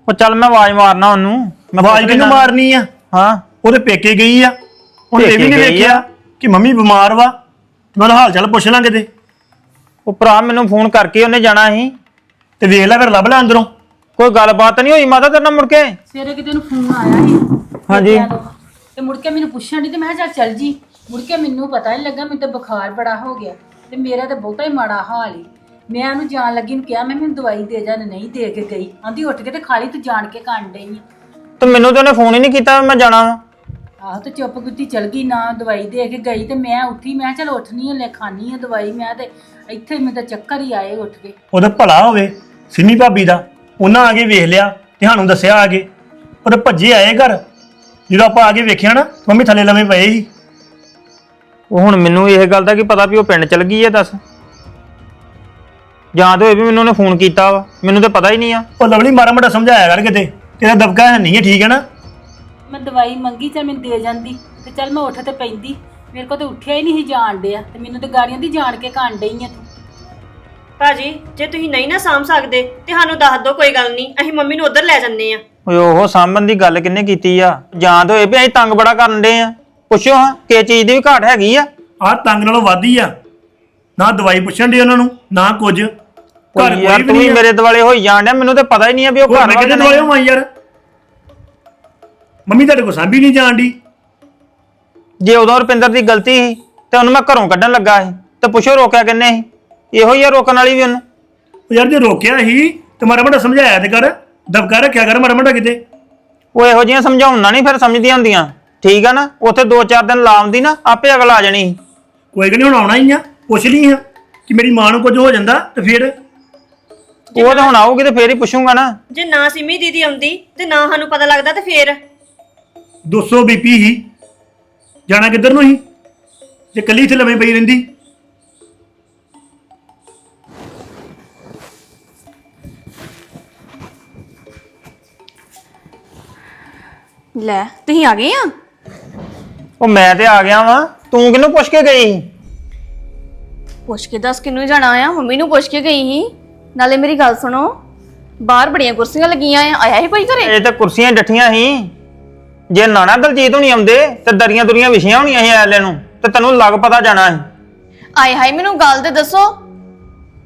ਉਹ ਚੱਲ ਮੈਂ ਆਵਾਜ਼ ਮਾਰਨਾ ਉਹਨੂੰ। ਮੈਂ ਆਵਾਜ਼ ਕਿਹਨੂੰ। ਮਾਰਨੀ ਆ? ਹਾਂ। ਉਹਦੇ ਪੇਕੇ ਗਈ ਆ। ਉਹਨੇ ਇਹ ਵੀ ਨਹੀਂ ਵੇਖਿਆ। ਕਿ ਮੰਮੀ ਬਿਮਾਰ ਵਾ। ਤੇ ਮੈਂ ਉਹਦਾ ਹਾਲ ਚਾਲ ਪੁੱਛ ਲਾਂਗੇ ਤੇ। ਉਹ ਭਰਾ ਮੈਨੂੰ ਫੋਨ ਕਰਕੇ ਉਹਨੇ ਜਾਣਾ ਸੀ। ਤੇ ਵੇਖ ਲੈ ਫਿਰ ਲੱਭ ਲੈ ਅੰਦਰੋਂ। ਕੋਈ ਗੱਲਬਾਤ ਨਹੀਂ ਹੋਈ ਮਾਤਾ ਤੇਰੇ ਨਾਲ ਮੁੜ ਕੇ? ਸਵੇਰੇ ਕਿਤੇ ਨੂੰ ਫੋਨ ਆਇਆ ਸੀ। ਹਾਂਜੀ। ਪੇਕਿਆਂ ਤੋਂ। ਤੇ ਮੁੜ ਕੇ ਮੈਨੂੰ ਪੁੱਛਣ ਦੀ ਤੇ ਮੈਂ ਕਿਹਾ ਚੱਲ ਚੱਲ ਜੀ ਮੁੜ ਕੇ ਮੈਨੂੰ ਪਤਾ ਨਹੀਂ ਲੱਗਾ ਮੈਨੂੰ ਤਾਂ ਬੁਖਾਰ ਬੜਾ ਹੋ ਗਿਆ। ਤੇ ਮੇਰਾ ਤਾਂ ਬਹੁਤਾ ਹੀ ਮਾੜਾ ਹਾਲ ਹੀ ਮੈਂ ਉਹਨੂੰ ਜਾਣ ਲੱਗੀ ਨੂੰ ਕਿਹਾ ਮੈਂ ਮੈਨੂੰ ਦਵਾਈ ਦੇ ਜਾ ਨਹੀਂ ਦੇ ਕੇ ਗਈ। ਆਂਦੀ ਉੱਠ ਕੇ ਤੇ ਖਾਲੀ ਤੂੰ ਜਾਣ ਕੇ ਕੰਨ ਡਈ ਆਂ। ਤੇ ਮੈਨੂੰ ਤੇ ਉਹਨੇ ਫੋਨ ਹੀ ਨਹੀਂ ਕੀਤਾ ਵੀ ਮੈਂ ਜਾਣਾ ਵਾ। ਆਹੋ ਤੇ ਚੁੱਪ ਗੁੱਤੀ ਚਲ ਗਈ ਨਾ ਦਵਾਈ ਦੇ ਕੇ ਗਈ ਤੇ ਮੈਂ ਉੱਠੀ ਮੈਂ ਕਿਹਾ ਚੱਲ ਉੱਠਣੀ ਲੈ ਖਾਣੀ ਆ ਦਵਾਈ ਮੈਂ ਤੇ ਇੱਥੇ ਮੈਨੂੰ ਤਾਂ ਚੱਕਰ ਹੀ ਆਏ ਉੱਠ ਕੇ। ਉਹਦਾ ਭਲਾ ਹੋਵੇ ਸਿੰਮੀ ਭਾਬੀ ਦਾ। ਉਹਨਾਂ ਆ ਕੇ ਵੇਖ ਲਿਆ ਤੇ ਸਾਨੂੰ ਦੱਸਿਆ ਆ ਕੇ। ਉਹਦੇ ਭੱਜੇ ਆਏ ਘਰ। ਜਦੋਂ ਆਪਾਂ ਆ ਕੇ ਵੇਖਿਆ ਨਾ ਮੰਮੀ ਥੱਲੇ ਲੰਮੇ ਪਏ ਸੀ। ਉਹ ਹੁਣ ਮੈਨੂੰ ਇਹ ਗੱਲ ਦਾ ਕੀ ਪਤਾ ਵੀ ਉਹ ਪਿੰਡ ਚਲ ਗਈ ਹੈ ਦੱਸ। ਜਾਂ ਤੇ ਹੋਏ ਵੀ ਮੈਨੂੰ ਉਹਨੇ ਫੋਨ ਕੀਤਾ ਵਾ। ਮੈਨੂੰ ਤੇ ਪਤਾ ਹੀ ਨਹੀਂ ਆ। ਉਹ ਲਵਲੀ ਮਾਰਾ ਮੋਟਾ ਸਮਝਾਇਆ ਕਰ ਕਿਤੇ। ਤੇਰਾ ਦਬਕਾ ਹੈ ਨਹੀਂ ਹੈ ਠੀਕ ਹੈ ਨਾ? ਮੈਂ ਦਵਾਈ ਮੰਗੀ ਚੱਲ ਮੈਨੂੰ ਦੇ ਜਾਂਦੀ। ਤੇ ਚੱਲ ਮੈਂ ਉੱਠ ਤੇ ਪੈਂਦੀ। ਮੇਰੇ ਕੋਲ ਤੇ ਉੱਠਿਆ ਹੀ ਨਹੀਂ ਸੀ ਜਾਣ ਡਿਆ। ਤੇ ਮੈਨੂੰ ਤੇ ਗਾੜੀਆਂ ਦੀ ਜਾਣ ਕੇ ਕੰਨ ਡਈ ਆ ਤੂੰ। ਭਾਜੀ ਜੇ ਤੁਸੀਂ ਨਹੀਂ ਨਾ ਸਾਂਭ ਸਕਦੇ ਤੇ ਸਾਨੂੰ ਦੱਸ ਦਿਓ ਕੋਈ ਗੱਲ ਨਹੀਂ। ਅਸੀਂ ਮੰਮੀ ਨੂੰ ਉਧਰ ਲੈ ਜੰਨੇ ਆ ਓਏ ਉਹ ਸਾਂਭਣ ਦੀ ਗੱਲ ਕਿੰਨੇ ਕੀਤੀ ਆ? ਜਾਂ ਤੇ ਹੋਏ ਵੀ ਅਸੀਂ ਤੰਗ ਬੜਾ ਕਰਨ ਦੇ ਆ। ਪੁੱਛੋ ਹਾਂ ਕਿ ਚੀਜ਼ ਦੀ ਵੀ ਘਾਟ ਹੈਗੀ ਆ? ਆਹ ਤੰਗ ਨਾਲੋਂ ਵੱਧ ਹੀ ਆ। ਨਾ ਦਵਾਈ ਪੁੱਛਣ ਦੀ ਉਹਨਾਂ ਨੂੰ ਨਾ ਕੁਝ। ਘਰ ਯਾਰ ਕੋਈ ਵੀ ਤੂੰ ਵੀ ਆ। ਮੇਰੇ ਦਿਵਾਲੇ ਹੋਈ ਜਾਣ ਡਿਆ ਮੈਨੂੰ ਤੇ ਪਤਾ ਹੀ ਨਹੀਂ ਆ ਵੀ ਉਹ ਘਰ ਮੈਂ ਕਿਤੇ ਕਿ ਦਵਾਈ ਨਹੀਂ। ਹੋਵਾਂ ਯਾਰ? ਮੰਮੀ ਤੁਹਾਡੇ ਕੋਲ ਸਾਂਭੀ ਨਹੀਂ ਜਾਣ ਦੀ ਜੇ ਉਦੋਂ ਰੁਪਿੰਦਰ ਦੀ ਗਲਤੀ ਸੀ ਤੇ ਉਹਨੂੰ ਮੈਂ ਘਰੋਂ ਕੱਢਣ ਲੱਗਾ ਸੀ ਤੇ ਪੁੱਛੋ ਰੋਕਿਆ ਕਿੰਨੇ ਸੀ? ਇਹੋ ਹੀ ਆ ਰੋਕਣ ਵਾਲੀ ਵੀ ਉਹਨੂੰ? ਉਹ ਯਾਰ ਜੇ ਰੋਕਿਆ ਹੀ ਤੇ ਮਾੜਾ ਮੋਟਾ ਸਮਝਾਇਆ ਤੇ ਕਰ ਦਬਕਾ ਰੱਖਿਆ ਕਰ ਮਾੜਾ ਮੋਟਾ ਕਿਤੇ। ਉਹ ਇਹੋ ਜਿਹੀਆਂ ਸਮਝਾਉਣਾ ਨਹੀਂ ਫਿਰ ਸਮਝਦੀਆਂ ਹੁੰਦੀਆਂ। ਠੀਕ ਆ ਨਾ? ਉੱਥੇ 2-4 ਦਿਨ ਲਾਉਂਦੀ ਨਾ ਆਪੇ ਅਗਲ ਆ ਜਾਣੀ ਸੀ। ਕੋਈ ਗੱਲ ਨਹੀਂ ਹੁਣ ਆਉਣਾ ਹੀ ਆ ਪੁੱਛ ਲਈ ਆ ਕਿ ਮੇਰੀ ਮਾਂ ਨੂੰ ਕੁਝ ਹੋ ਜਾਂਦਾ ਤੇ ਫਿਰ? ਉਹ ਤਾਂ ਹੁਣ ਆਊਗੀ ਤੇ ਫੇਰ ਹੀ ਪੁੱਛੂੰਗਾ ਨਾ। ਜੇ ਨਾ ਸਿੰਮੀ ਦੀਦੀ ਆਉਂਦੀ ਤੇ ਨਾ ਸਾਨੂੰ ਪਤਾ ਲੱਗਦਾ ਤੇ ਫੇਰ? 200 ਬੀਪੀ ਹੀ ਜਾਣਾ ਕਿੱਧਰ ਨੂੰ ਹੀ ਜੇ ਕੱਲੀ ਇੱਥੇ ਲੰਮੇ ਪਈ ਰਹਿੰਦੀ। ਲੈ ਤੁਸੀਂ ਆ ਗਏ ਆ? ਉਹ ਮੈਂ ਤੇ ਆ ਗਿਆ ਵਾਂ। ਤੂੰ ਕਿਹਨੂੰ ਪੁੱਛ ਕੇ ਗਈ? ਸੀ? ਪੁੱਛ ਕੇ ਦੱਸ ਕਿਨੂੰ ਜਾਣਾ ਆ? ਮੰਮੀ ਨੂੰ ਪੁੱਛ ਕੇ ਗਈ ਸੀ। ਨਾਲੇ ਮੇਰੀ ਗੱਲ ਸੁਣੋ ਬਾਹਰ ਬੜੀਆਂ ਕੁਰਸੀਆਂ ਲੱਗੀਆਂ ਆ। ਆਇਆ ਹੀ ਕੋਈ ਘਰੇ? ਇਹ ਤਾਂ ਕੁਰਸੀਆਂ ਡੱਠੀਆਂ ਸੀ। ਜੇ ਨਾਣਾ ਦਲਜੀਤ ਹੁਣੀ ਆਉਂਦੇ ਤੇ ਦਰੀਆਂ ਦੁਰੀਆਂ ਵਿਛੀਆਂ ਹੋਣੀਆਂ ਸੀ ਐਲੇ ਨੂੰ ਤੇ ਤੈਨੂੰ ਲੱਗ ਪਤਾ ਜਾਣਾ ਸੀ। ਆਏ ਹਾਏ ਮੈਨੂੰ ਗੱਲ ਤੇ ਦੱਸੋ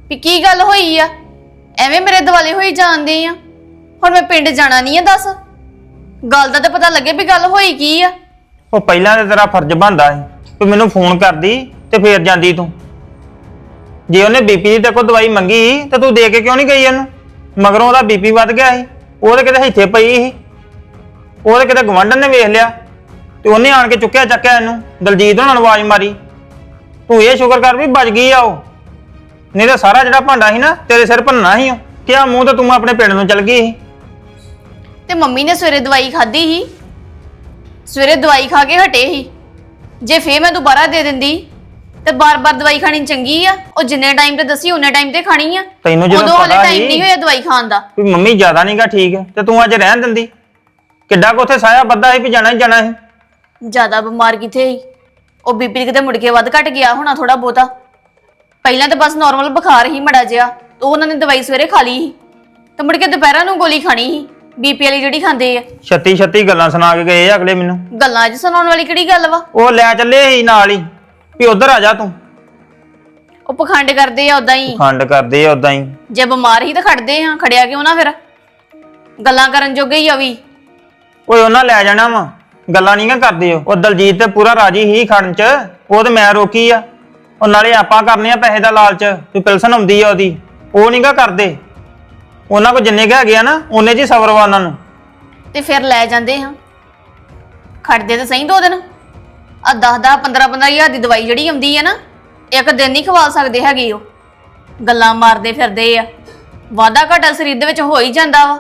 ਵੀ ਕੀ ਗੱਲ ਹੋਈ ਆ? ਐਵੇਂ ਮੇਰੇ ਦਿਵਾਲੇ ਹੋਈ ਜਾਂਦੇ ਆ। ਹੁਣ ਮੈਂ ਪਿੰਡ ਜਾਣਾ ਨਹੀਂ ਆ ਦੱਸ। ਗੱਲ ਦਾ ਤਾਂ ਪਤਾ ਲੱਗੇ ਵੀ ਗੱਲ ਹੋਈ ਕੀ ਆ। ਉਹ ਪਹਿਲਾਂ ਤੇ ਤੇਰਾ ਫਰਜ਼ ਬਣਦਾ ਸੀ ਵੀ ਮੈਨੂੰ ਫੋਨ ਕਰਦੀ ਤੇ ਫੇਰ ਜਾਂਦੀ ਤੂੰ। ਜੇ ਉਹਨੇ ਬੀਪੀ ਦੀ ਤੇ ਕੋ ਦਵਾਈ ਮੰਗੀ ਸੀ, ਤੂੰ ਦੇ ਕੇ ਕਿਉਂ ਨਹੀਂ ਗਈ ਉਹਨੂੰ? ਮਗਰੋਂ ਉਹਦਾ ਬੀਪੀ ਵੱਧ ਗਿਆ ਸੀ ਉਹਦੇ ਕਿਤੇ ਇੱਥੇ ਪਈ ਸੀ। ਉਹਦੇ ਕਿਤੇ ਗਵੰਡਨ ਨੇ ਵੇਖ ਲਿਆ, ਤੇ ਉਹਨੇ ਆਣ ਕੇ ਚੁੱਕਿਆ ਚੱਕਿਆ ਇਹਨੂੰ, ਦਲਜੀਤ ਉਹਨਾਂ ਨੂੰ ਆਵਾਜ਼ ਮਾਰੀ। ਤੂੰ ਇਹ ਸ਼ੁਕਰ ਕਰ ਵੀ ਬਚ ਗਈ ਆ ਉਹ। ਨਹੀਂ ਤਾਂ ਸਾਰਾ ਜਿਹੜਾ ਭਾਂਡਾ ਸੀ ਨਾ, ਤੇਰੇ ਸਿਰ ਭੰਨਣਾ ਸੀ ਉਹ। ਕਿਆ ਮੂੰਹ ਤੇ ਤੂੰ ਆਪਣੇ ਪਿੰਡ ਨੂੰ ਚਲ ਗਈ ਸੀ। ਤੇ ਮੰਮੀ ਨੇ ਸਵੇਰੇ ਦਵਾਈ ਖਾਧੀ ਸੀ। ਸਵੇਰੇ ਦਵਾਈ ਖਾ ਕੇ ਹਟੇ ਸੀ। ਜੇ ਫੇਰ ਮੈਂ ਦੁਬਾਰਾ ਦੇ ਦਿੰਦੀ ਤੇ ਬਾਰ-ਬਾਰ ਦਵਾਈ ਖਾਣੀ ਚੰਗੀ ਆ। ਉਹ ਜਿੰਨੇ ਟਾਈਮ ਤੇ ਦੱਸੀ ਉਹਨੇ ਟਾਈਮ ਤੇ ਖਾਣੀ ਆ। ਤੈਨੂੰ ਜਦੋਂ ਉਦੋਂ ਹਲੇ ਪਤਾ ਟਾਈਮ ਸੀ- ਨਹੀਂ ਹੋਇਆ ਦਵਾਈ ਖਾਣ ਦਾ। ਵੀ ਮੰਮੀ ਜ਼ਿਆਦਾ ਨਹੀਂਗਾ ਠੀਕ ਤੇ ਤੂੰ ਅੱਜ ਰਹਿਣ ਦਿੰਦੀ। ਕਿੱਡਾ ਕੁ ਉੱਥੇ ਸਾਇਆ ਬੱਦਾ ਸੀ ਵੀ ਜਾਣਾ ਹੀ ਜਾਣਾ ਸੀ। ਜ਼ਿਆਦਾ ਬਿਮਾਰ ਕਿਥੇ ਸੀ? ਉਹ ਬੀਪੀ ਕਿਤੇ ਮੁੜ ਕੇ ਵੱਧ ਘਟ ਗਿਆ ਹੋਣਾ ਥੋੜਾ ਬਹੁਤਾ। ਪਹਿਲਾਂ ਤਾਂ ਬਸ ਨਾਰਮਲ ਬੁਖਾਰ ਹੀ ਮੜਾ ਜਿਆ ਉਹਨਾਂ ਨੇ ਦਵਾਈ ਸਵੇਰੇ ਖਾ ਲਈ ਸੀ। ਤੇ ਮੁੜ ਕੇ ਦੁਪਹਿਰਾਂ ਨੂੰ ਗੋਲੀ ਖਾਣੀ ਸੀ। ਬੀਪੀ ਵਾਲੀ ਜਿਹੜੀ ਖਾਂਦੇ ਆ। ਛੱਤੀ ਛੱਤੀ ਗੱਲਾਂ ਸੁਣਾ ਕੇ ਗਏ ਆ ਅਗਲੇ ਮੈਨੂੰ। ਗੱਲਾਂ 'ਚ ਸੁਣਾਉਣ ਵਾਲੀ ਕਿਹੜੀ ਗੱਲ ਵਾ? ਉਹ ਲੈ ਚੱਲੇ ਸੀ ਨਾਲ ਹੀ ਵੀ ਉਧਰ ਆ ਜਾ ਤੂੰ। ਉਹ ਪਖੰਡ ਕਰਦੇ ਆ ਉਦਾਂ ਹੀ। ਖੰਡ ਕਰਦੇ ਆ ਉਦਾਂ ਹੀ। ਜੇ ਬਿਮਾਰ ਹੀ ਤਾਂ ਖੜਦੇ ਆ ਖੜਿਆ ਕਿਉਂ ਨਾ ਫਿਰ? ਗੱਲਾਂ ਕਰਨ ਜੋਗੇ ਹੀ ਆ ਵੀ। ਓਏ ਉਹਨਾਂ ਲੈ ਜਾਣਾ ਵਾ। ਗੱਲਾਂ ਨਹੀਂ ਕਰਦੇ ਉਹ। ਉਹ ਦਲਜੀਤ ਤੇ ਪੂਰਾ ਰਾਜੀ ਹੀ ਖੜਨ ਚ ਉਹ ਤੇ ਮੈਂ ਰੋਕੀ ਆ। ਉਹ ਨਾਲੇ ਆਪਾਂ ਕਰਨੇ ਆ ਪੈਸੇ ਦਾ ਲਾਲਚ ਵੀ ਪਿਲਸਨ ਆਉਂਦੀ ਆ ਉਹਦੀ। ਉਹ ਨਹੀਂ ਗਾ ਕਰਦੇ। ਉਹਨਾਂ ਕੋ ਜਿੰਨੇ ਕੁ ਹੈਗੇ ਆ ਨਾ, ਉਹਨੇ ਜੀ ਸਬਰ ਵਾ ਉਹਨਾਂ ਨੂੰ। ਤੇ ਫਿਰ ਲੈ ਜਾਂਦੇ ਹਾਂ। ਖੜਦੇ ਤਾਂ ਸਹੀ ਦੋ ਦਿਨ। ਆ 10 10 15 15 ਹਜ਼ਾਰ ਦੀ ਦਵਾਈ ਜਿਹੜੀ ਆਉਂਦੀ ਹੈ ਨਾ, ਇੱਕ ਦਿਨ ਨਹੀਂ ਖਵਾ ਸਕਦੇ ਹੈਗੇ ਉਹ। ਗੱਲਾਂ ਮਾਰਦੇ ਫਿਰਦੇ ਆ। ਵਾਧਾ ਘਾਟਾ ਸਰੀਰ ਦੇ ਵਿੱਚ ਹੋ ਹੀ ਜਾਂਦਾ ਵਾ।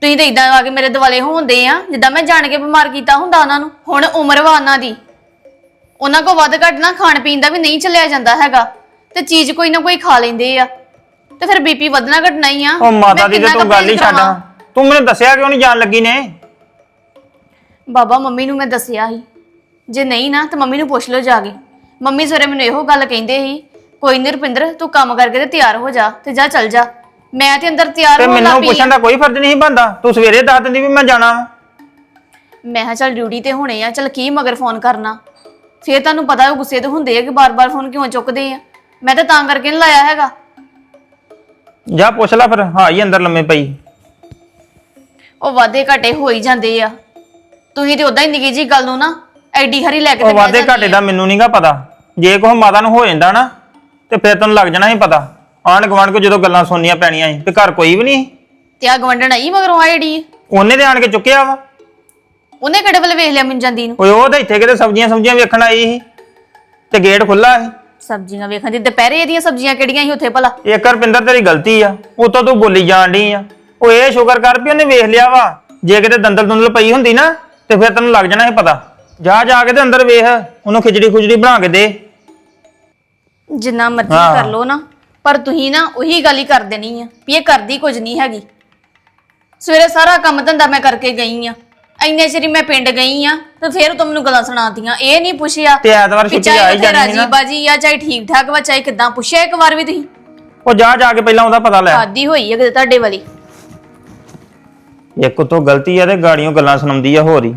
ਤੁਸੀਂ ਤਾਂ ਇਦਾਂ ਆ ਕੇ ਮੇਰੇ ਦਿਵਾਲੇ ਹੁੰਦੇ ਆ। ਜਿੱਦਾਂ ਮੈਂ ਜਾਣ ਕੇ ਬਿਮਾਰ ਕੀਤਾ ਹੁੰਦਾ ਉਹਨਾਂ ਨੂੰ, ਹੁਣ ਉਮਰ ਵਾ ਉਹਨਾਂ ਦੀ। ਉਹਨਾਂ ਕੋ ਵੱਧ ਘੱਟ ਨਾ ਖਾਣ ਪੀਣ ਦਾ ਵੀ ਨਹੀਂ ਚੱਲਿਆ ਜਾਂਦਾ ਹੈਗਾ। ਤੇ ਚੀਜ਼ ਕੋਈ ਨਾ ਕੋਈ ਖਾ ਲੈਂਦੇ ਆ। ਤੇ ਫਿਰ ਬੀਪੀ ਵਧਣਾ ਘਟਣਾ ਹੀ ਆ। ਉਹ ਮਾਤਾ ਮੈਂ ਦੀ ਤੇ ਕਿੰਨਾ ਤੂੰ ਗੱਲ ਹੀ complaint ਛੱਡ। ਕਰਾਵਾਂ? ਤੂੰ ਮੈਨੂੰ ਦੱਸਿਆ ਕਿਉਂ ਨਹੀਂ ਜਾਣ ਲੱਗੀ ਨੇ? ਬਾਬਾ ਮੰਮੀ ਨੂੰ ਮੈਂ ਦੱਸਿਆ ਸੀ। ਜੇ ਨਹੀਂ ਨਾ ਤਾਂ ਮੰਮੀ ਨੂੰ ਪੁੱਛ ਲਓ ਜਾ ਕੇ। ਮੰਮੀ ਸਵੇਰੇ ਮੈਨੂੰ ਇਹੋ ਗੱਲ ਕਹਿੰਦੇ ਸੀ ਕੋਈ ਨੀ ਰੁਪਿੰਦਰ ਤੂੰ ਕੰਮ ਕਰਕੇ ਤੇ ਤਿਆਰ ਹੋ ਜਾ ਤੇ ਜਾ ਚੱਲ ਜਾ। ਮੈਂ ਤੇ ਅੰਦਰ ਤਿਆਰ ਤੇ ਹੋਣ ਮੈਨੂੰ ਪਈ ਪੁੱਛਣ ਦਾ ਕੋਈ ਫਰਜ਼ ਨਹੀਂ ਬੰਦਾ ਤੂੰ ਸਵੇਰੇ ਦੱਸ ਦਿੰਦੀ ਵੀ ਮੈਂ ਜਾਣਾ। ਵਾ ਮੈਂ ਕਿਹਾ ਚੱਲ ਡਿਊਟੀ ਤੇ ਹੋਣੇ ਆ ਚੱਲ ਕੀ ਮਗਰ ਫੋਨ ਕਰਨਾ? ਫੇਰ ਤੁਹਾਨੂੰ ਪਤਾ ਉਹ ਗੁੱਸੇ ਤੇ ਹੁੰਦੇ ਆ ਕਿ ਬਾਰ-ਬਾਰ ਫੋਨ ਕਿਉਂ ਚੁੱਕਦੇ ਆ। ਮੈਂ ਤਾਂ ਤਾਂ ਕਰਕੇ ਨਹੀਂ ਲਾਇਆ ਹੈਗਾ। ਜਾ ਪੁੱਛ ਲੈ ਫਿਰ ਹਾਂ ਹੀ ਅੰਦਰ ਲੰਮੇ ਪਈ। ਉਹ ਵਾਦੇ ਘਾਟੇ ਹੋ ਹੀ ਜਾਂਦੇ ਆ। ਤੁਸੀਂ ਤੇ ਉਦਾਂ ਹੀ ਨਿੱਕੀ ਜੀ ਗੱਲ ਨੂੰ ਨਾ ਐਡੀ ਹਰੀ ਲੈ ਕੇ ਉਹ ਬਹਿ ਵਾਦੇ ਜਾਂਦੀ ਘਾਟੇ ਆ। ਦਾ ਮੈਨੂੰ ਨਹੀਂਗਾ ਪਤਾ। ਜੇ ਕੋਹ ਮਾਤਾ ਨੂੰ ਹੋ ਜਾਂਦਾ ਨਾ ਤੇ ਫਿਰ ਤੈਨੂੰ ਲੱਗ ਜਾਣਾ ਸੀ ਪਤਾ। ਆਂਢ ਗੁਆਂਢ ਕੋ ਜਦੋਂ ਗੱਲਾਂ ਸੁਣਨੀਆਂ ਪੈਣੀਆਂ ਸੀ ਤੇ ਘਰ ਕੋਈ ਵੀ ਨਹੀਂ। ਤੇ ਆ ਗਵੰਡਣ ਆਈ ਮਗਰੋਂ ਆ ਜਿਹੜੀ? ਉਹਨੇ ਤੇ ਆਣ ਕੇ ਚੁੱਕਿਆ ਵਾ। ਉਹਨੇ ਕਿਹੜੇ ਵੇਲੇ ਵੇਖ ਲਿਆ ਮੈਨੂੰ ਜਾਂਦੀ ਨੂੰ? ਓਏ ਉਹ ਤਾਂ ਇੱਥੇ ਕਿਤੇ ਸਬਜ਼ੀਆਂ ਸਬਜ਼ੀਆਂ ਵੇਖਣ ਆਈ ਸੀ ਤੇ ਗੇਟ ਖੁੱਲਾ ਸੀ। ਸਬਜ਼ੀਆਂ ਵੇਖਣ ਦੀ ਦੁਪਹਿਰੇ ਇਹਦੀਆਂ ਸਬਜ਼ੀਆਂ ਕਿਹੜੀਆਂ ਸੀ ਉੱਥੇ ਭਲਾ? ਇੱਕ ਰਪਿੰਦਰ ਤੇਰੀ ਗਲਤੀ ਆ ਉਤੋਂ ਤੂੰ ਬੋਲੀ ਜਾਣ ਡਈ ਆ। ਉਹ ਇਹ ਸ਼ੁਕਰ ਕਰ ਵੀ ਉਹਨੇ ਵੇਖ ਲਿਆ ਵਾ ਜੇ ਕਿਤੇ ਦੰਦਲ ਦੁੰਦਲ ਪਈ ਹੁੰਦੀ ਨਾ ਤੇ ਫਿਰ ਤੈਨੂੰ ਲੱਗ ਜਾਣਾ ਸੀ ਪਤਾ। ਜਾ ਜਾ ਕੇ ਤੇ ਅੰਦਰ ਵੇਖ ਉਹਨੂੰ ਖਿਚੜੀ ਖੁਜੜੀ ਬਣਾ ਕੇ ਦੇ। ਜਿੰਨਾ ਮਰਜ਼ੀ ਹਾਂ। ਕਰ ਲੋ ਨਾ ਪਰ ਤੁਸੀਂ ਨਾ ਉਹੀ ਗੱਲ ਹੀ ਕਰ ਦੇਣੀ ਆ ਵੀ ਇਹ ਕਰਦੀ ਕੁਝ ਨਹੀਂ ਹੈਗੀ। ਸਵੇਰੇ ਸਾਰਾ ਕੰਮ ਧੰਦਾ ਮੈਂ ਕਰਕੇ ਗਈ ਆ। ਇੰਨੇ ਚਿਰ ਹੀ ਮੈਂ ਪਿੰਡ ਗਈ ਆ ਤੇ ਫਿਰ ਤੂੰ ਮੈਨੂੰ ਗੱਲਾਂ ਸੁਣਾਤੀਆਂ। ਇਹ ਨਹੀਂ ਪੁੱਛਿਆ ਤੇ ਐਤਵਾਰ ਵੀ ਛੁੱਟੀ ਚਾਹੇ ਆ ਹੀ ਉੱਥੇ ਜਾਣੀ ਸੀ ਨਾ। ਰਾਜੀ ਬਾਜੀ ਆ ਚਾਹੇ ਠੀਕ ਠਾਕ ਵਾ ਚਾਹੇ ਕਿਦਾਂ ਪੁੱਛਿਆ ਇੱਕ ਵਾਰ ਵੀ ਤੁਸੀਂ? ਉਹ ਜਾ ਜਾ ਕੇ ਪਹਿਲਾਂ ਉਹਦਾ ਪਤਾ ਲੈ। ਆਦੀ ਹੋਈ ਹੈ ਕਿਤੇ ਤੁਹਾਡੇ ਵਾਲੀ। ਇੱਕ ਉਤੋਂ ਗਲਤੀ ਆ ਤੇ ਗਾੜੀਆਂ ਗੱਲਾਂ ਸੁਣਾਉਂਦੀ ਆ ਹੋਰ ਹੀ।